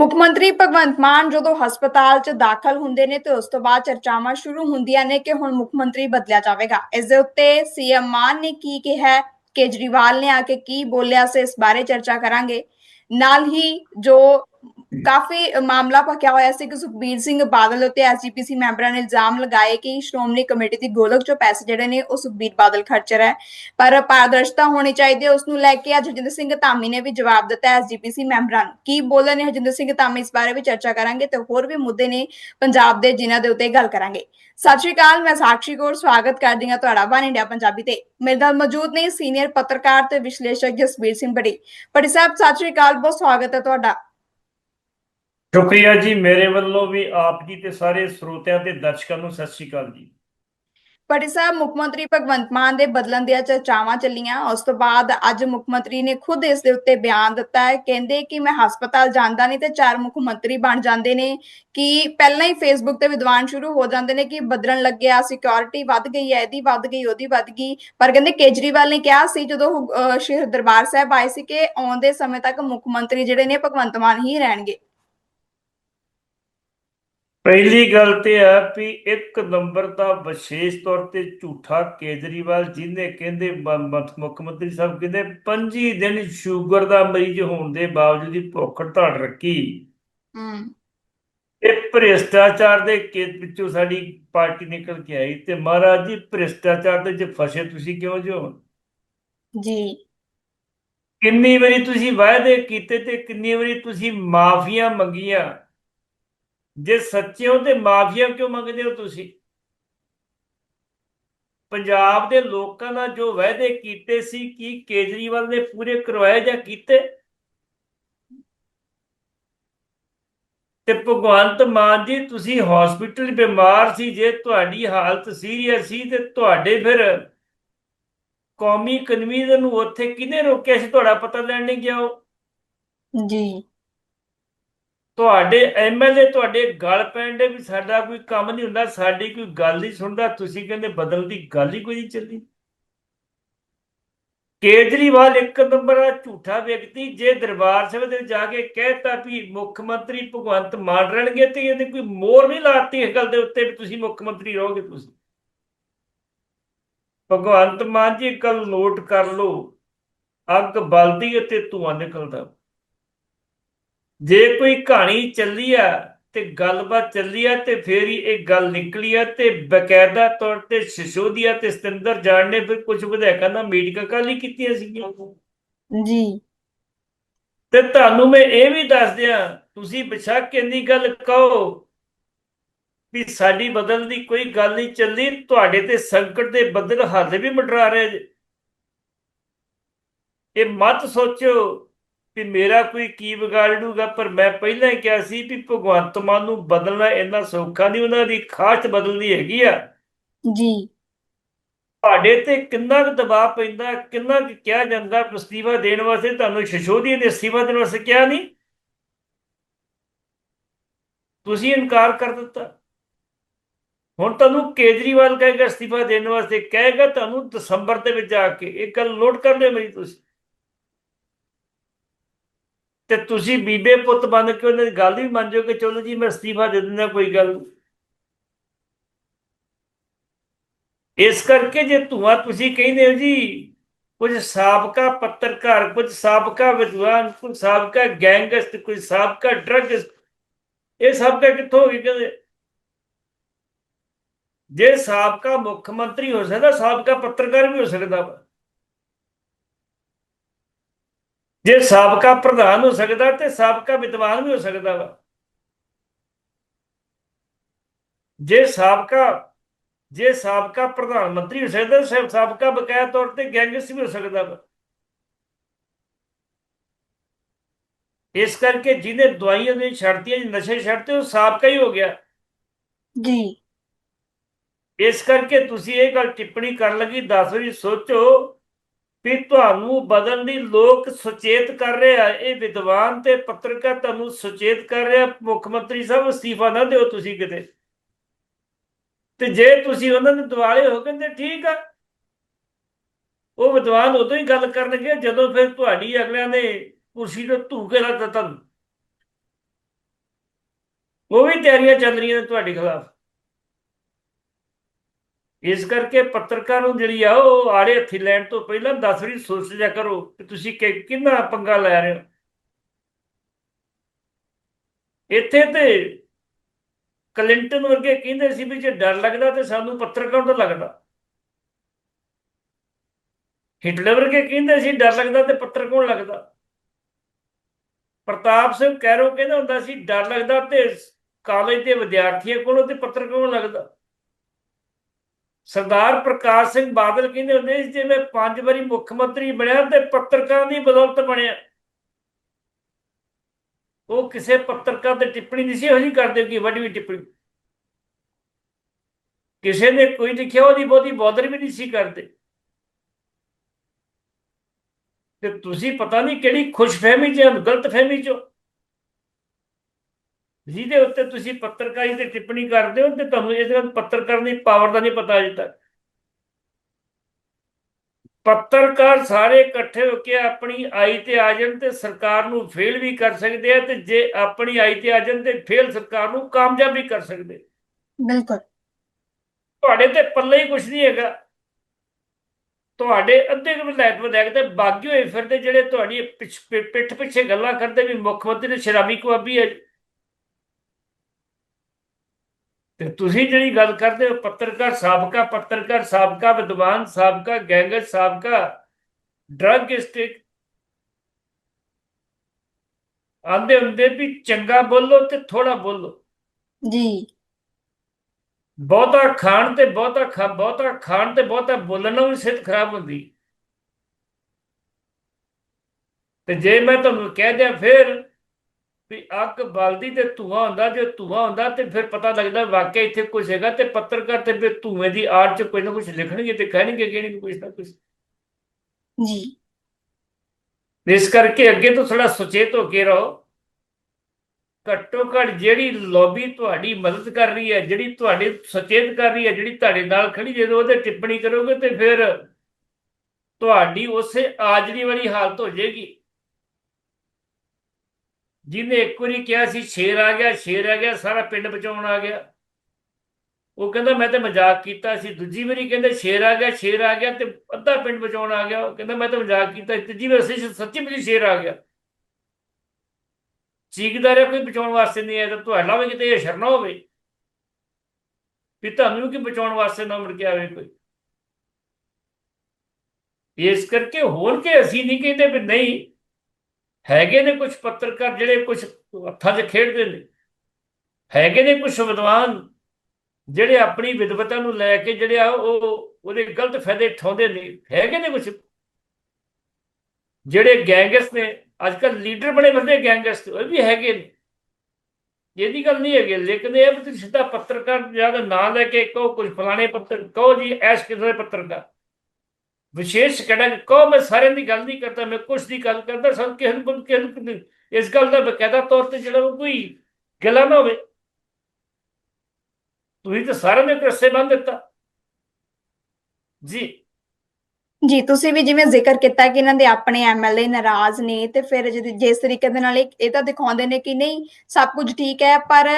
ਮੁੱਖ ਮੰਤਰੀ ਭਗਵੰਤ ਮਾਨ ਜਦੋਂ ਹਸਪਤਾਲ 'ਚ ਦਾਖਲ ਹੁੰਦੇ ਨੇ ਤੇ ਉਸ ਤੋਂ ਬਾਅਦ ਚਰਚਾਵਾਂ ਸ਼ੁਰੂ ਹੁੰਦੀਆਂ ਨੇ ਕਿ ਹੁਣ ਮੁੱਖ ਮੰਤਰੀ ਬਦਲਿਆ ਜਾਵੇਗਾ। ਇਸ ਦੇ ਉੱਤੇ ਸੀਐਮ ਮਾਨ ਨੇ ਕੀ ਕਿਹਾ, ਕੇਜਰੀਵਾਲ ਨੇ ਆ ਕੇ ਕੀ ਬੋਲਿਆ ਸੇ ਇਸ ਬਾਰੇ ਚਰਚਾ ਕਰਾਂਗੇ। ਨਾਲ ਹੀ ਜੋ ਕਾਫੀ ਮਾਮਲਾ ਭਖਿਆ ਹੋਇਆ ਸੀ ਕਿ ਸੁਖਬੀਰ ਸਿੰਘ ਬਾਦਲ ਉੱਤੇ ਐਸਜੀਪੀਸੀ ਮੈਂਬਰਾਂ ਨੇ ਇਲਜ਼ਾਮ ਲਗਾਏ ਕਿ ਸ਼੍ਰੋਮਣੀ ਕਮੇਟੀ ਦੀ ਗੋਲਕ ਚੋਂ ਪੈਸੇ ਜਿਹੜੇ ਨੇ ਉਹ ਸੁਖਬੀਰ ਬਾਦਲ ਖਰਚ ਰਿਹਾ ਪਰ ਪਾਰਦਰਸ਼ਤਾ ਹੋਣੀ ਚਾਹੀਦੀ ਹੈ, ਉਸ ਨੂੰ ਲੈ ਕੇ ਅੱਜ ਹਰਜਿੰਦਰ ਸਿੰਘ ਧਾਮੀ ਨੇ ਵੀ ਜਵਾਬ ਦਿੱਤਾ ਐਸਜੀਪੀਸੀ ਮੈਂਬਰਾਂ ਨੂੰ। ਕੀ ਬੋਲੇ ਨੇ ਹਰਜਿੰਦਰ ਸਿੰਘ ਧਾਮੀ ਇਸ ਬਾਰੇ ਵੀ ਚਰਚਾ ਕਰਾਂਗੇ ਤੇ ਹੋਰ ਵੀ ਮੁੱਦੇ ਨੇ ਪੰਜਾਬ ਦੇ ਜਿਨ੍ਹਾਂ ਦੇ ਉੱਤੇ ਗੱਲ ਕਰਾਂਗੇ। ਸਤਿ ਸ਼੍ਰੀ ਅਕਾਲ, ਮੈਂ ਸਾਕਸ਼ੀ ਕੌਰ, ਸਵਾਗਤ ਕਰਦੀ ਹਾਂ ਤੁਹਾਡਾ ਵਨ ਇੰਡੀਆ ਪੰਜਾਬੀ ਤੇ। ਮੇਰੇ ਨਾਲ ਮੌਜੂਦ ਨੇ ਸੀਨੀਅਰ ਪੱਤਰਕਾਰ ਤੇ ਵਿਸ਼ਲੇਸ਼ਕ ਜਸਬੀਰ ਸਿੰਘ ਬੜੀ। ਬੜੀ ਸਾਹਿਬ, ਸਤਿ ਸ਼੍ਰੀ ਅਕਾਲ, ਬਹੁਤ ਸਵਾਗਤ ਹੈ ਤੁਹਾਡਾ। ਸ਼ੁਕਰੀਆ ਜੀ ਮੇਰੇ ਵੱਲੋਂ ਵੀ ਆਪ ਜੀ ਤੇ ਸਾਰੇ ਸਰੋਤਿਆਂ ਤੇ ਦਰਸ਼ਕਾਂ ਨੂੰ ਸਤਿ ਸ਼੍ਰੀ ਅਕਾਲ ਜੀ। ਬੜੀ ਸਾਹਿਬ ਮੁੱਖ ਮੰਤਰੀ ਭਗਵੰਤ ਮਾਨ ਦੇ ਬਦਲਣ ਦੀਆਂ ਚਰਚਾਵਾਂ ਚੱਲੀਆਂ। ਉਸ ਤੋਂ ਬਾਅਦ ਅੱਜ ਮੁੱਖ ਮੰਤਰੀ ਨੇ ਖੁਦ ਇਸ ਦੇ ਉੱਤੇ ਬਿਆਨ ਦਿੱਤਾ ਹੈ। ਕਹਿੰਦੇ ਕਿ ਮੈਂ ਹਸਪਤਾਲ ਜਾਂਦਾ ਨਹੀਂ ਤੇ ਚਾਰ ਮੁੱਖ ਮੰਤਰੀ ਬਣ ਜਾਂਦੇ ਨੇ ਕਿ ਪਹਿਲਾਂ ਹੀ ਫੇਸਬੁੱਕ ਤੇ ਵਿਦਵਾਨ ਸ਼ੁਰੂ ਹੋ ਜਾਂਦੇ ਨੇ ਕਿ ਬਦਲਣ ਲੱਗਿਆ ਸਿਕਿਉਰਿਟੀ ਵੱਧ ਗਈ ਹੈ ਇਹਦੀ ਵੱਧ ਗਈ ਉਹਦੀ ਵੱਧ ਗਈ। ਪਰ ਕਹਿੰਦੇ ਕੇਜਰੀਵਾਲ ਨੇ ਕਿਹਾ ਸੀ ਜਦੋਂ ਉਹ, ਅਹ, ਦਰਬਾਰ ਸਾਹਿਬ ਆਏ ਸੀ ਕਿ ਆਉਂਦੇ ਸਮੇਂ ਤੱਕ ਮੁੱਖ ਮੰਤਰੀ ਜਿਹੜੇ ਨੇ ਭਗਵੰਤ ਮਾਨ ਹੀ ਰਹਿਣਗੇ। ਪਹਿਲੀ ਗੱਲ ਤੇ ਹੈ ਵੀ ਇੱਕ ਨੰਬਰ ਦਾ ਵਿਸ਼ੇਸ਼ ਤੌਰ ਤੇ ਝੂਠਾ ਕੇਜਰੀਵਾਲ ਜਿਹਨੇ ਕਹਿੰਦੇ ਮੁੱਖ ਮੰਤਰੀ ਸਾਹਿਬ ਕਹਿੰਦੇ 25 ਦਿਨ ਸ਼ੂਗਰ ਦਾ ਮਰੀਜ਼ ਹੋਣ ਦੇ ਬਾਵਜੂਦ ਹੀ ਭੁੱਖ ਹੜਤਾਲ ਰੱਖੀ। ਹੂੰ। ਇਹ ਭ੍ਰਿਸ਼ਟਾਚਾਰ ਦੇ ਕੇਸ ਵਿੱਚੋਂ ਸਾਡੀ ਪਾਰਟੀ ਨਿਕਲ ਕੇ ਆਈ ਤੇ ਮਹਾਰਾਜ ਜੀ ਭ੍ਰਿਸ਼ਟਾਚਾਰ ਦੇ ਚ ਫਸੇ ਤੁਸੀਂ ਕਿਉਂ ਜੋ? ਜੀ। ਕਿੰਨੀ ਵਾਰੀ ਤੁਸੀਂ ਵਾਅਦੇ ਕੀਤੇ ਤੇ ਕਿੰਨੀ ਵਾਰੀ ਤੁਸੀਂ ਮਾਫੀਆਂ ਮੰਗੀਆਂ? ਜੇ ਸੱਚੇ ਹੋ ਤੇ ਮਾਫੀਆਂ ਕਿਉਂ ਮੰਗਦੇ ਹੋ ਤੁਸੀਂ? ਪੰਜਾਬ ਦੇ ਲੋਕਾਂ ਨਾਲ ਜੋ ਵਾਅਦੇ ਕੀਤੇ ਸੀ, ਕੀ ਕੇਜਰੀਵਾਲ ਨੇ ਪੂਰੇ ਕਰਵਾਏ ਜਾਂ ਕੀਤੇ? ਤੇ ਭਗਵੰਤ ਮਾਨ ਜੀ, ਤੁਸੀਂ ਹਸਪੀਟਲ ਬਿਮਾਰ ਸੀ, ਜੇ ਤੁਹਾਡੀ ਹਾਲਤ ਸੀਰੀਅਸ ਸੀ, ਤੇ ਤੁਹਾਡੇ ਫਿਰ ਕੌਮੀ ਕਨਵੀਨਰ ਨੂੰ ਉੱਥੇ ਕਿਹਨੇ ਰੋਕਿਆ ਸੀ? ਤੁਹਾਡਾ ਪਤਾ ਲੈਣ ਨਹੀਂ ਗਿਆ ਉਹ? ਜੀ। ਤੁਹਾਡੇ ਐਮਐਲਏ ਤੁਹਾਡੇ ਗੱਲ ਪੈਂਦੇ ਵੀ ਸਾਡਾ ਕੋਈ ਕੰਮ ਨਹੀਂ ਹੁੰਦਾ, ਸਾਡੀ ਕੋਈ ਗੱਲ ਨਹੀਂ ਸੁਣਦਾ, ਤੁਸੀਂ ਕਹਿੰਦੇ ਬਦਲ ਦੀ ਗੱਲ ਹੀ ਕੋਈ ਨਹੀਂ ਚੱਲਦੀ ਕੇਜਰੀਵਾਲ ਇੱਕ ਨੰਬਰ ਦਾ ਝੂਠਾ ਵਿਅਕਤੀ, ਜੇ ਦਰਬਾਰ ਸਾਹਿਬ ਦੇ ਜਾ ਕੇ ਕਹਿਤਾ ਵੀ ਮੁੱਖ ਮੰਤਰੀ ਭਗਵੰਤ ਮਾਨ ਰਹਿਣਗੇ ਤੇ ਇਹਨੇ ਕੋਈ ਮੋਰ ਨਹੀਂ ਲਾਤੀ ਇਸ ਗੱਲ ਦੇ ਉੱਤੇ ਵੀ ਤੁਸੀਂ ਮੁੱਖ ਮੰਤਰੀ ਰਹੋਗੇ ਤੁਸੀਂ। ਭਗਵੰਤ ਮਾਨ ਜੀ ਕੱਲ ਨੋਟ ਕਰ ਲਓ, ਅੱਗ ਬਲਦੀ ਅਤੇ ਤੇ ਧੂਆਂ ਨਿਕਲਦਾ। ਜੇ ਕੋਈ ਕਹਾਣੀ ਚੱਲੀ ਆ ਤੇ ਗੱਲਬਾਤ ਚੱਲੀ ਆ ਤੇ ਫੇਰ ਹੀ ਇਹ ਗੱਲ ਨਿਕਲੀ ਆ ਤੇ ਬਕਾਇਦਾ ਤੌਰ ਤੇ ਸਿਸੋਦੀਆ ਤੇ ਸਤਿੰਦਰ ਜਾਣ ਨੇ ਫਿਰ ਕੁਝ ਵਿਧਾਇਕਾਂ ਨਾਲ ਮੀਟਿੰਗਾਂ ਕੱਲ ਹੀ ਕੀਤੀਆਂ ਸੀਗੀਆਂ। ਜੀ। ਤੇ ਤੁਹਾਨੂੰ ਮੈਂ ਇਹ ਵੀ ਦੱਸ ਦਿਆਂ ਤੁਸੀਂ ਬਿਸ਼ੱਕ ਇੰਨੀ ਗੱਲ ਕਹੋ ਵੀ ਸਾਡੀ ਬਦਲ ਦੀ ਕੋਈ ਗੱਲ ਨਹੀਂ ਚੱਲੀ ਤੁਹਾਡੇ ਤੇ ਸੰਕਟ ਦੇ ਬੱਦਲ ਹਾਲੇ ਵੀ ਮੰਡਰਾ ਰਹੇ ਇਹ ਮਤ ਸੋਚੋ ਵੀ ਮੇਰਾ ਕੋਈ ਕੀ ਵਿਗਾੜ ਲੂਗਾ ਪਰ ਮੈਂ ਪਹਿਲਾਂ ਹੀ ਕਿਹਾ ਸੀ ਵੀ ਭਗਵੰਤ ਮਾਨ ਨੂੰ ਬਦਲਣਾ ਇੰਨਾ ਸੌਖਾ ਨਹੀਂ ਉਹਨਾਂ ਦੀ ਖਾਸ ਬਦਲਦੀ ਹੈਗੀ ਆ। ਜੀ। ਤੁਹਾਡੇ ਤੇ ਕਿੰਨਾ ਕੁ ਦਬਾਅ ਪੈਂਦਾ ਕਿੰਨਾ ਕੁ ਕਿਹਾ ਜਾਂਦਾ ਅਸਤੀਫਾ ਦੇਣ ਵਾਸਤੇ ਤੁਹਾਨੂੰ ਸ਼ਸ਼ੋਦੀ ਨੇ ਅਸਤੀਫਾ ਦੇਣ ਵਾਸਤੇ ਕਿਹਾ ਨਹੀਂ? ਤੁਸੀਂ ਇਨਕਾਰ ਕਰ ਦਿੱਤਾ। ਹੁਣ ਤੁਹਾਨੂੰ ਕੇਜਰੀਵਾਲ ਕਹੇਗਾ ਅਸਤੀਫਾ ਦੇਣ ਵਾਸਤੇ ਕਹੇਗਾ ਤੁਹਾਨੂੰ ਦਸੰਬਰ ਦੇ ਵਿੱਚ ਆ ਕੇ ਇਹ ਗੱਲ ਨੋਟ ਕਰ ਲਿਓ ਮੇਰੀ ਤੁਸੀਂ। ਤੇ ਤੁਸੀਂ ਬੀਬੇ ਪੁੱਤ ਬਣ ਕੇ ਉਹਨਾਂ ਦੀ ਗੱਲ ਵੀ ਮੰਨ ਜਾਓ ਚਲੋ ਜੀ, ਮੈਂ ਅਸਤੀਫਾ ਦੇ ਦਿੰਦਾ ਕੋਈ ਗੱਲ ਇਸ ਕਰਕੇ ਜੇ ਧੂਆ ਤੁਸੀਂ ਕਹਿੰਦੇ ਹੋ ਜੀ, ਕੁਝ ਸਾਬਕਾ ਪੱਤਰਕਾਰ, ਕੁਝ ਸਾਬਕਾ ਵਿਦਵਾਨ, ਕੁਝ ਸਾਬਕਾ ਗੈਂਗਸਟ, ਕੁਝ ਸਾਬਕਾ ਡਰੱਗਿਸਟ ਇਹ ਸਾਬਕਾ ਕਿੱਥੋਂ ਹੋ ਗਈ ਕਹਿੰਦੇ? ਜੇ ਸਾਬਕਾ ਮੁੱਖ ਮੰਤਰੀ ਹੋ ਸਕਦਾ, ਸਾਬਕਾ ਪੱਤਰਕਾਰ ਵੀ ਹੋ ਸਕਦਾ ਵਾ ਜੇ ਸਾਬਕਾ ਪ੍ਰਧਾਨ ਹੋ ਸਕਦਾ ਤੇ ਸਾਬਕਾ ਵਿਦਵਾਨ ਵੀ ਹੋ ਸਕਦਾ ਵਾ। ਜੇ ਸਾਬਕਾ ਜੇ ਸਾਬਕਾ ਪ੍ਰਧਾਨ ਮੰਤਰੀ ਹੋ ਸਕਦਾ ਸਾਬਕਾ ਬਕਾਇਆ ਤੌਰ ਤੇ ਗੈਂਗਸਟਰ ਵੀ ਹੋ ਸਕਦਾ ਵਾ। ਇਸ ਕਰਕੇ ਜਿਹਨੇ ਦਵਾਈਆਂ ਦੇ ਛੱਡਤੀਆਂ ਜੀ ਨਸ਼ੇ ਛੱਡਤੇ ਉਹ ਸਾਬਕਾ ਹੀ ਹੋ ਗਿਆ। ਜੀ। ਇਸ ਕਰਕੇ ਤੁਸੀਂ ਇਹ ਗੱਲ ਟਿੱਪਣੀ ਕਰਨ ਲੱਗੀ 10 ਵਾਰੀ ਸੋਚੋ ਵੀ ਤੁਹਾਨੂੰ ਬਦਲਣ ਦੀ ਲੋਕ ਸੁਚੇਤ ਕਰ ਰਿਹਾ ਇਹ ਵਿਦਵਾਨ ਤੇ ਪੱਤਰਕਾਰ ਤੁਹਾਨੂੰ ਸੁਚੇਤ ਕਰ ਰਿਹਾ ਮੁੱਖ ਮੰਤਰੀ ਸਾਹਿਬ, ਅਸਤੀਫਾ ਨਾ ਦਿਓ ਤੁਸੀਂ ਕਿਤੇ। ਤੇ ਜੇ ਤੁਸੀਂ ਉਹਨਾਂ ਦੇ ਦੁਆਲੇ ਹੋ ਕਹਿੰਦੇ ਠੀਕ ਆ। ਉਹ ਵਿਦਵਾਨ ਉਦੋਂ ਹੀ ਗੱਲ ਕਰਨਗੇ ਜਦੋਂ ਫਿਰ ਤੁਹਾਡੀ ਅਗਲਿਆਂ ਨੇ ਕੁਰਸੀ ਤੋਂ ਧੂਕੇ ਲਾ ਦਿੱਤਾ ਉਹ ਵੀ ਤਿਆਰੀਆਂ ਚੱਲ ਰਹੀਆਂ ਨੇ ਤੁਹਾਡੇ ਖਿਲਾਫ। ਇਸ ਕਰਕੇ ਪੱਤਰਕਾਰ ਨੂੰ ਜਿਹੜੀ ਆ, ਉਹ ਆੜੇ ਹੱਥੀ ਲੈਣ ਤੋਂ ਪਹਿਲਾਂ 10 ਵਾਰੀ ਸੋਚ ਲਿਆ ਕਰੋ ਕਿ ਤੁਸੀਂ ਕਿ, ਕਿੰਨਾ ਪੰਗਾ ਲੈ ਰਹੇ ਹੋ। ਇੱਥੇ ਤੇ ਕਲਿੰਟਨ ਵਰਗੇ ਕਹਿੰਦੇ ਸੀ ਵੀ ਜੇ ਡਰ ਲੱਗਦਾ ਤੇ ਸਾਨੂੰ ਪੱਤਰਕਾਰ ਤੋਂ ਲੱਗਦਾ। ਹਿਟਲਰ ਵਰਗੇ ਕਹਿੰਦੇ ਸੀ ਡਰ ਲੱਗਦਾ ਤੇ ਪੱਤਰ ਕੌਣ ਲੱਗਦਾ। ਪ੍ਰਤਾਪ ਸਿੰਘ ਕੈਰੋ ਕਹਿੰਦਾ ਹੁੰਦਾ ਸੀ, ਡਰ ਲੱਗਦਾ ਤੇ ਕਾਲਜ ਦੇ ਵਿਦਿਆਰਥੀਆਂ ਕੋਲੋਂ ਤੇ ਪੱਤਰ ਕੌਣ ਲੱਗਦਾ। ਸਰਦਾਰ ਪ੍ਰਕਾਸ਼ ਸਿੰਘ ਬਾਦਲ ਕਹਿੰਦੇ ਹੁੰਦੇ ਸੀ ਜੇ ਮੈਂ ਪੰਜ ਵਾਰੀ ਮੁੱਖ ਮੰਤਰੀ ਬਣਿਆ ਤੇ ਪੱਤਰਕਾਰਾਂ ਦੀ ਬਦੌਲਤ ਬਣਿਆ। ਉਹ ਕਿਸੇ ਪੱਤਰਕਾਰ ਤੇ ਟਿੱਪਣੀ ਨਹੀਂ ਸੀ, ਇਹੋ ਜਿਹੀ ਕਰਦੇ ਕਿ ਵੱਡੀ ਟਿੱਪਣੀ। ਕਿਸੇ ਨੇ ਕੋਈ ਲਿਖਿਆ, ਉਹਦੀ ਬਹੁਤੀ ਬੋਦਰ ਵੀ ਨਹੀਂ ਸੀ ਕਰਦੇ। ਤੇ ਤੁਸੀਂ ਪਤਾ ਨਹੀਂ ਕਿਹੜੀ ਖੁਸ਼ਫਹਿਮੀ ਚ ਗਲਤਫਹਿਮੀ ਚ ਜਿਹਦੇ ਉੱਤੇ ਤੁਸੀਂ ਪੱਤਰਕਾਰੀ ਤੇ ਟਿੱਪਣੀ ਕਰਦੇ ਹੋ ਤੇ ਤੁਹਾਨੂੰ ਇਸ ਗੱਲ ਪੱਤਰਕਾਰ ਦੀ ਪਾਵਰ ਦਾ ਨਹੀਂ ਪਤਾ ਅਜੇ ਤੱਕ। ਪੱਤਰਕਾਰ ਸਾਰੇ ਇਕੱਠੇ ਹੋ ਕੇ ਆਪਣੀ ਆਈ ਤੇ ਆ ਜਾਣ ਤੇ ਸਰਕਾਰ ਨੂੰ ਫੇਲ ਵੀ ਕਰ ਸਕਦੇ ਆ ਤੇ ਜੇ ਆਪਣੀ ਆਈ ਤੇ ਆ ਜਾਣ ਤੇ ਫੇਲ ਸਰਕਾਰ ਨੂੰ ਕਾਮਯਾਬ ਵੀ ਕਰ ਸਕਦੇ। ਬਿਲਕੁਲ। ਤੁਹਾਡੇ ਤੇ ਪੱਲੇ ਹੀ ਕੁਝ ਨਹੀਂ ਹੈਗਾ। ਤੁਹਾਡੇ ਅੱਧੇ ਕੁ ਵਿਧਾਇਕ ਵਿਧਾਇਕ ਤੇ ਬਾਗੀ ਹੋਏ ਫਿਰਦੇ ਜਿਹੜੇ ਤੁਹਾਡੀ ਪਿੱਠ ਪਿੱਛੇ ਗੱਲਾਂ ਕਰਦੇ ਵੀ ਮੁੱਖ ਮੰਤਰੀ ਨੇ ਸ਼ਰਾਬੀ ਕਵਾਬੀ ਹੈ। ਤੇ ਤੁਸੀਂ ਜਿਹੜੀ ਗੱਲ ਕਰਦੇ ਹੋ ਪੱਤਰਕਾਰ ਸਾਬਕਾ ਪੱਤਰਕਾਰ ਸਾਬਕਾ ਵਿਦਵਾਨ ਸਾਬਕਾ ਗੈਂਗਰ ਸਾਬਕਾ ਡਰੱਗ ਸਟਿਕ ਆਂਦੇ ਹੁੰਦੇ ਵੀ ਚੰਗਾ ਬੋਲੋ ਤੇ ਥੋੜਾ ਬੋਲੋ। ਜੀ। ਬਹੁਤਾ ਖਾਣ ਤੇ ਬਹੁਤਾ ਖਾ ਬਹੁਤਾ ਖਾਣ ਤੇ ਬਹੁਤਾ ਬੋਲਣ ਵੀ ਸਿਹਤ ਖਰਾਬ ਹੁੰਦੀ। ਤੇ ਜੇ ਮੈਂ ਤੁਹਾਨੂੰ ਕਹਿ ਦਿਆਂ ਫਿਰ ਵੀ ਅੱਗ ਬਲਦੀ ਤੇ ਧੂਆਂ ਹੁੰਦਾ ਜੇ ਧੂਆਂ ਹੁੰਦਾ ਤੇ ਫਿਰ ਪਤਾ ਲੱਗਦਾ ਵਾਕਿਆ ਇੱਥੇ ਕੁਝ ਹੈਗਾ ਤੇ ਪੱਤਰਕਾਰ ਤੇ ਫਿਰ ਧੂਏ ਦੀ ਆੜ ਚ ਕੋਈ ਨਾ ਕੁਝ ਲਿਖਣਗੇ ਤੇ ਕਹਿਣਗੇ ਕਿ ਨਹੀਂ ਕੁਝ ਨਾ ਕੁਝ ਜੀ। ਇਸ ਕਰਕੇ ਅੱਗੇ ਤੋਂ ਥੋੜਾ ਸੁਚੇਤ ਹੋ ਕੇ ਰਹੋ। ਘੱਟੋ ਘੱਟ ਜਿਹੜੀ ਲੌਬੀ ਤੁਹਾਡੀ ਮਦਦ ਕਰ ਰਹੀ ਹੈ ਜਿਹੜੀ ਤੁਹਾਡੇ ਸੁਚੇਤ ਕਰ ਰਹੀ ਹੈ ਜਿਹੜੀ ਤੁਹਾਡੇ ਨਾਲ ਖੜੀ ਜਦੋਂ ਉਹਦੇ ਟਿੱਪਣੀ ਕਰੋਗੇ ਤੇ ਫਿਰ ਤੁਹਾਡੀ ਉਸੇ ਆਜੜੀ ਵਾਲੀ ਹਾਲਤ ਹੋ ਜਾਏਗੀ। ਜਿਹਨੇ ਇੱਕ ਵਾਰੀ ਕਿਹਾ ਸੀ, ਸ਼ੇਰ ਆ ਗਿਆ, ਸ਼ੇਰ ਆ ਗਿਆ, ਸਾਰਾ ਪਿੰਡ ਬਚਾਉਣ ਆ ਗਿਆ। ਉਹ ਕਹਿੰਦਾ, ਮੈਂ ਤੇ ਮਜ਼ਾਕ ਕੀਤਾ ਸੀ। ਦੂਜੀ ਵਾਰੀ ਕਹਿੰਦੇ, ਸ਼ੇਰ ਆ ਗਿਆ, ਸ਼ੇਰ ਆ ਗਿਆ ਤੇ ਅੱਧਾ ਪਿੰਡ ਬਚਾਉਣ ਆ ਗਿਆ। ਉਹ ਕਹਿੰਦਾ, ਮੈਂ ਤਾਂ ਮਜ਼ਾਕ ਕੀਤਾ ਸੀ। ਤੀਜੀ ਵਾਰ ਸੱਚੀ ਸੱਚੀ ਵਿੱਚ ਸ਼ੇਰ ਆ ਗਿਆ। ਚੀਕਦਾ ਰਿਹਾ, ਕੋਈ ਬਚਾਉਣ ਵਾਸਤੇ ਨਹੀਂ ਆਇਆ। ਤਾਂ ਤੁਹਾਡਾ ਵੀ ਕਿਤੇ ਇਹ ਸ਼ਰਨਾ ਹੋਵੇ। ਵੀ ਤੁਹਾਨੂੰ ਕਿ ਬਚਾਉਣ ਵਾਸਤੇ ਨਾ ਮੁੜ ਕੇ ਆਵੇ ਕੋਈ। ਇਸ ਕਰਕੇ ਹੋਰ ਕਿ ਅਸੀਂ ਨਹੀਂ ਕਹਿੰਦੇ ਵੀ ਨਹੀਂ ਹੈਗੇ ਨੇ ਕੁਝ ਪੱਤਰਕਾਰ ਜਿਹੜੇ ਕੁਝ ਹੱਥਾਂ 'ਚ ਖੇਡਦੇ ਨੇ? ਹੈਗੇ ਨੇ ਕੁਝ ਵਿਦਵਾਨ ਜਿਹੜੇ ਆਪਣੀ ਵਿਦਵਤਾ ਨੂੰ ਲੈ ਕੇ ਜਿਹੜੇ ਆ ਉਹ ਉਹਦੇ ਗਲਤ ਫਾਇਦੇ ਉਠਾਉਂਦੇ ਨੇ? ਹੈਗੇ ਨੇ ਕੁਝ ਜਿਹੜੇ ਗੈਂਗਸ ਨੇ ਅੱਜ ਕੱਲ ਲੀਡਰ ਬਣੇ ਫਿਰਦੇ ਗੈਂਗਸ ਉਹ ਵੀ ਹੈਗੇ ਨੇ। ਇਹਦੀ ਗੱਲ ਨਹੀਂ ਹੈਗੀ, ਲੇਕਿਨ ਇਹ ਵੀ ਤੁਸੀਂ ਸਿੱਧਾ ਪੱਤਰਕਾਰ ਜ਼ਿਆਦਾ ਨਾਂ ਲੈ ਕੇ ਕਹੋ ਕੁਝ ਫਲਾਣੇ ਪੱਤਰ, ਕਹੋ ਜੀ, ਐਸ ਕਿਸੇ ਦੇ ਪੱਤਰਕਾਰ। ਵਿਸ਼ੇਸ਼ ਕੜਾ ਕਹੋ ਮੈਂ ਸਾਰਿਆਂ ਦੀ ਗੱਲ ਨਹੀਂ ਕਰਦਾ, ਮੈਂ ਕੁਝ ਦੀ ਗੱਲ ਕਰਦਾ, ਸਭ ਕਿਸੇ ਨੂੰ ਕਿਸੇ ਨੂੰ ਇਸ ਗੱਲ ਦਾ ਬਕਾਇਦਾ ਤੌਰ ਤੇ ਜਿਹੜਾ ਕੋਈ ਗਿਲਾ ਨਾ ਹੋਵੇ। ਤੁਸੀਂ ਤਾਂ ਸਾਰਿਆਂ ਨੇ ਇੱਕ ਰਸੇ ਦਿੱਤਾ। ਜੀ। ਜੀ, ਤੁਸੀਂ ਵੀ ਜਿਵੇਂ ਜ਼ਿਕਰ ਕੀਤਾ ਕਿ ਇਹਨਾਂ ਦੇ ਆਪਣੇ ਐਮਐਲਏ ਨਾਰਾਜ਼ ਨੇ ਤੇ ਫਿਰ ਜਿਸ ਤਰੀਕੇ ਦੇ ਨਾਲ ਇਹ ਇਹ ਤਾਂ ਦਿਖਾਉਂਦੇ ਨੇ ਕਿ ਨਹੀਂ, ਸਭ ਕੁਝ ਠੀਕ ਹੈ, ਪਰ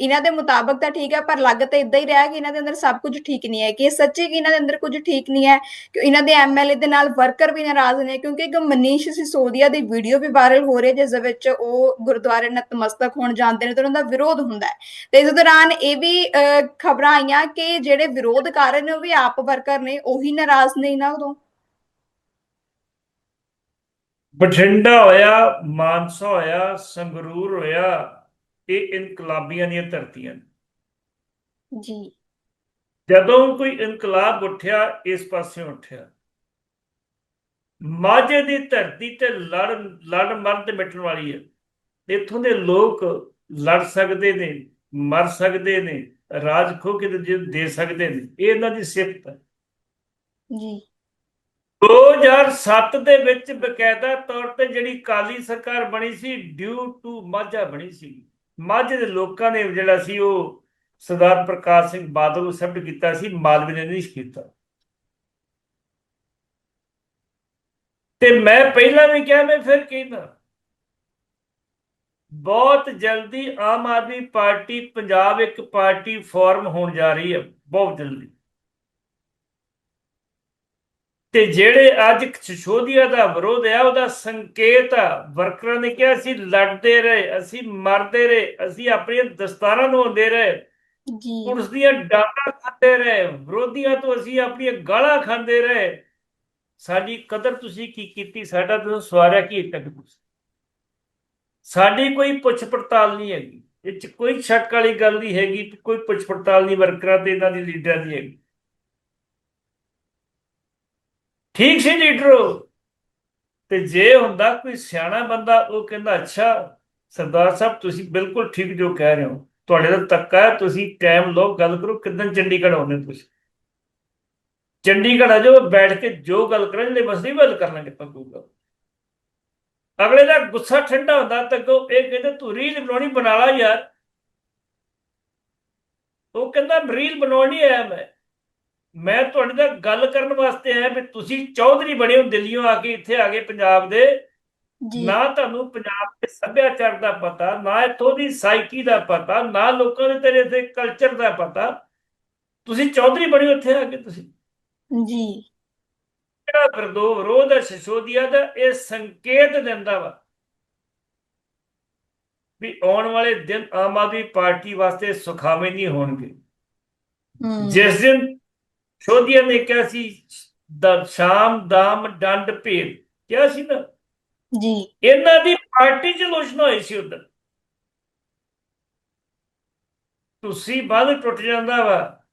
ਇਹਨਾਂ ਦੇ ਮੁਤਾਬਕ ਤਾਂ ਠੀਕ ਹੈ, ਪਰ ਲੱਗ ਤਾਂ ਇਦਾਂ ਹੀ ਰਿਹਾ ਕਿ ਇਹਨਾਂ ਦੇ ਅੰਦਰ ਸਭ ਕੁਝ ਠੀਕ ਨਹੀਂ ਹੈ। ਕਿ ਇਹ ਸੱਚੀ ਕਿ ਇਹਨਾਂ ਦੇ ਅੰਦਰ ਕੁਝ ਠੀਕ ਨਹੀਂ ਹੈ, ਕਿ ਇਹਨਾਂ ਦੇ ਐਮਐਲਏ ਦੇ ਨਾਲ ਵਰਕਰ ਵੀ ਨਾਰਾਜ਼ ਨੇ, ਕਿਉਂਕਿ ਇੱਕ ਮਨੀਸ਼ ਸਿਸੋਦੀਆ ਦੀ ਵੀਡੀਓ ਵੀ ਵਾਇਰਲ ਹੋ ਰਹੀ ਹੈ, ਜਿਸ ਦੇ ਵਿੱਚ ਉਹ ਗੁਰਦੁਆਰੇ ਨਤਮਸਤਕ ਹੋਣ ਜਾਂਦੇ ਨੇ ਤੇ ਉਹਨਾਂ ਦਾ ਵਿਰੋਧ ਹੁੰਦਾ ਹੈ। ਤੇ ਇਸ ਦੌਰਾਨ ਇਹ ਵੀ ਖਬਰਾਂ ਆਈਆਂ ਕਿ ਜਿਹੜੇ ਵਿਰੋਧ ਕਰ ਰਹੇ ਨੇ, ਉਹ ਵੀ ਆਪ ਵਰਕਰ ਨੇ, ਉਹੀ ਨਾਰਾਜ਼ ਨੇ ਇਹਨਾਂ ਤੋਂ। ਬਠਿੰਡਾ ਹੋਇਆ, ਮਾਨਸਾ ਹੋਇਆ, ਸੰਗਰੂਰ ਹੋਇਆ ਇਹ ਇਨਕਲਾਬੀਆਂ ਦੀਆਂ ਧਰਤੀਆਂ ਨੇ। ਜੀ। ਜਦੋਂ ਕੋਈ ਇਨਕਲਾਬ ਉੱਠਿਆ ਇਸ ਪਾਸੇ ਉੱਠਿਆ। ਮਾਝੇ ਦੀ ਧਰਤੀ ਤੇ ਲੜ ਲੜ ਮਰਨ ਤੇ ਮਿਟਣ ਵਾਲੀ ਹੈ। ਇੱਥੋਂ ਦੇ ਲੋਕ ਲੜ ਸਕਦੇ ਨੇ ਮਰ ਸਕਦੇ ਨੇ ਰਾਜ ਖੋ ਕੇ ਤੇ ਦੇ ਸਕਦੇ ਨੇ। ਇਹ ਇਹਨਾਂ ਦੀ ਸਿਫਤ ਹੈ। ਜੀ। 2007 ਦੇ ਵਿੱਚ ਬਕਾਇਦਾ ਤੌਰ ਤੇ ਜਿਹੜੀ ਕਾਲੀ ਸਰਕਾਰ ਬਣੀ ਸੀ ਡਿਊ ਟੂ ਮਾਝਾ ਬਣੀ ਸੀ ਮਾਝੇ ਦੇ ਲੋਕਾਂ ਨੇ ਜਿਹੜਾ ਸੀ ਉਹ ਸਰਦਾਰ ਪ੍ਰਕਾਸ਼ ਸਿੰਘ ਬਾਦਲ ਨੂੰ ਸਬਟ ਕੀਤਾ ਸੀ, ਮਾਲਵੇ ਨੇ ਨਹੀਂ ਕੀਤਾ। ਤੇ ਮੈਂ ਪਹਿਲਾਂ ਵੀ ਕਿਹਾ, ਮੈਂ ਫਿਰ ਕਹਿੰਦਾ, ਬਹੁਤ ਜਲਦੀ ਆਮ ਆਦਮੀ ਪਾਰਟੀ, ਪੰਜਾਬ ਇੱਕ ਪਾਰਟੀ ਫਾਰਮ ਹੋਣ ਜਾ ਰਹੀ ਹੈ, ਬਹੁਤ ਜਲਦੀ। ਤੇ ਜਿਹੜੇ ਅੱਜ ਸਿਸੋਦੀਆ ਦਾ ਵਿਰੋਧ ਹੈ ਉਹਦਾ ਸੰਕੇਤ ਆ। ਵਰਕਰਾਂ ਨੇ ਕਿਹਾ ਅਸੀਂ ਲੜਦੇ ਰਹੇ ਅਸੀਂ ਮਰਦੇ ਰਹੇ ਅਸੀਂ ਆਪਣੀਆਂ ਦਸਤਾਰਾਂ ਨੂੰ ਹੁੰਦੇ ਰਹੇ। ਜੀ। ਪੁਲਿਸ ਦੀਆਂ ਡਾਂਗਾਂ ਖਾਂਦੇ ਰਹੇ ਵਿਰੋਧੀਆਂ ਤੋਂ ਅਸੀਂ ਆਪਣੀਆਂ ਗਾਲਾਂ ਖਾਂਦੇ ਰਹੇ। ਸਾਡੀ ਕਦਰ ਤੁਸੀਂ ਕੀ ਕੀਤੀ? ਸਾਡਾ ਤੁਸੀਂ ਸਵਾਰਿਆ ਕੀ ਤੱਕ ਤੁਸੀਂ ਸਾਡੀ ਕੋਈ ਪੁੱਛ ਪੜਤਾਲ ਨਹੀਂ ਹੈਗੀ। ਇਹ ਚ ਕੋਈ ਸ਼ੱਕ ਵਾਲੀ ਗੱਲ ਨਹੀਂ ਹੈਗੀ ਕੋਈ ਪੁੱਛ ਪੜਤਾਲ ਨਹੀਂ ਵਰਕਰਾਂ ਤੇ ਇਹਨਾਂ ਦੀ ਲੀਡਰਾਂ ਦੀ ਹੈਗੀ। ਠੀਕ ਸੀ ਲੀਡਰੋ ਤੇ ਜੇ ਹੁੰਦਾ ਕੋਈ ਸਿਆਣਾ ਬੰਦਾ, ਉਹ ਕਹਿੰਦਾ, ਅੱਛਾ, ਸਰਦਾਰ ਸਾਹਿਬ, ਤੁਸੀਂ ਬਿਲਕੁਲ ਠੀਕ ਜੋ ਕਹਿ ਰਹੇ ਹੋ। ਤੁਹਾਡੇ ਦਾ ਤੱਕਾ ਹੈ, ਤੁਸੀਂ ਟਾਈਮ ਲਓ, ਗੱਲ ਕਰੋ ਕਿਦਾਂ ਚੰਡੀਗੜ੍ਹ ਆਉਂਦੇ ਤੁਸੀਂ। ਚੰਡੀਗੜ੍ਹ ਆ ਜਾਓ, ਬੈਠ ਕੇ ਜੋ ਗੱਲ ਕਰਨ ਲਈ ਬਸ ਨਹੀਂ ਗੱਲ ਕਰਨਾਂਗੇ ਪੱਕੂਗਾ ਅਗਲੇ ਦਾ ਗੁੱਸਾ ਠੰਡਾ ਹੁੰਦਾ, ਤਾਂ ਅੱਗੋਂ ਇਹ ਕਹਿੰਦੇ, ਤੂੰ ਰੀਲ ਬਣਾਉਣੀ, ਬਣਾ ਲਾ ਯਾਰ। ਉਹ ਕਹਿੰਦਾ, ਰੀਲ ਬਣਾਉਣੀ ਆਇਆ ਮੈਂ। ਮੈਂ ਤੁਹਾਡੇ ਨਾਲ ਗੱਲ ਕਰਨ ਵਾਸਤੇ ਆਇਆ ਵੀ ਤੁਸੀਂ ਚੌਧਰੀ ਬਣੇ ਹੋ ਦਿੱਲੀੋਂ ਆ ਕੇ ਇੱਥੇ ਆ ਗਏ ਪੰਜਾਬ ਦੇ। ਜੀ। ਨਾ ਤੁਹਾਨੂੰ ਪੰਜਾਬ ਦੇ ਸੱਭਿਆਚਾਰ ਦਾ ਪਤਾ ਨਾ ਇੱਥੋਂ ਦੀ ਸਾਈਕੀ ਦਾ ਪਤਾ ਨਾ ਲੋਕਾਂ ਦੇ ਤੇਰੇ ਦੇ ਕਲਚਰ ਦਾ ਪਤਾ। ਤੁਸੀਂ ਚੌਧਰੀ ਬਣੇ ਹੋ ਇੱਥੇ ਆ ਕੇ ਤੁਸੀਂ। ਜੀ। ਜਿਹੜਾ ਵਿਰੋਧ ਵਿਰੋਧ ਹੈ ਸਿਸੋਦੀਆ ਦਾ ਇਹ ਸੰਕੇਤ ਦਿੰਦਾ ਵਾ ਵੀ ਆਉਣ ਵਾਲੇ ਦਿਨ ਆਮ ਆਦਮੀ ਪਾਰਟੀ ਵਾਸਤੇ ਸੁਖਾਵੇਂ ਨਹੀਂ ਹੋਣਗੇ। ਜਿਸ ਦਿਨ ਸ਼ੋਧੀਆ ਨੇ ਕਿਹਾ ਸੀ ਸ਼ਾਮ ਦਾਮ ਡੰਡ ਭੇਦ। ਕਿਹਾ ਸੀ ਨਾ? ਜੀ। ਇਹਨਾਂ ਦੀ ਪਾਰਟੀ ਚ ਲੋਚਨਾ ਹੋਈ ਸੀ ਉਦੋਂ ਤੁਸੀਂ ਬੰਦ ਟੁੱਟ ਜਾਂਦਾ ਵਾ।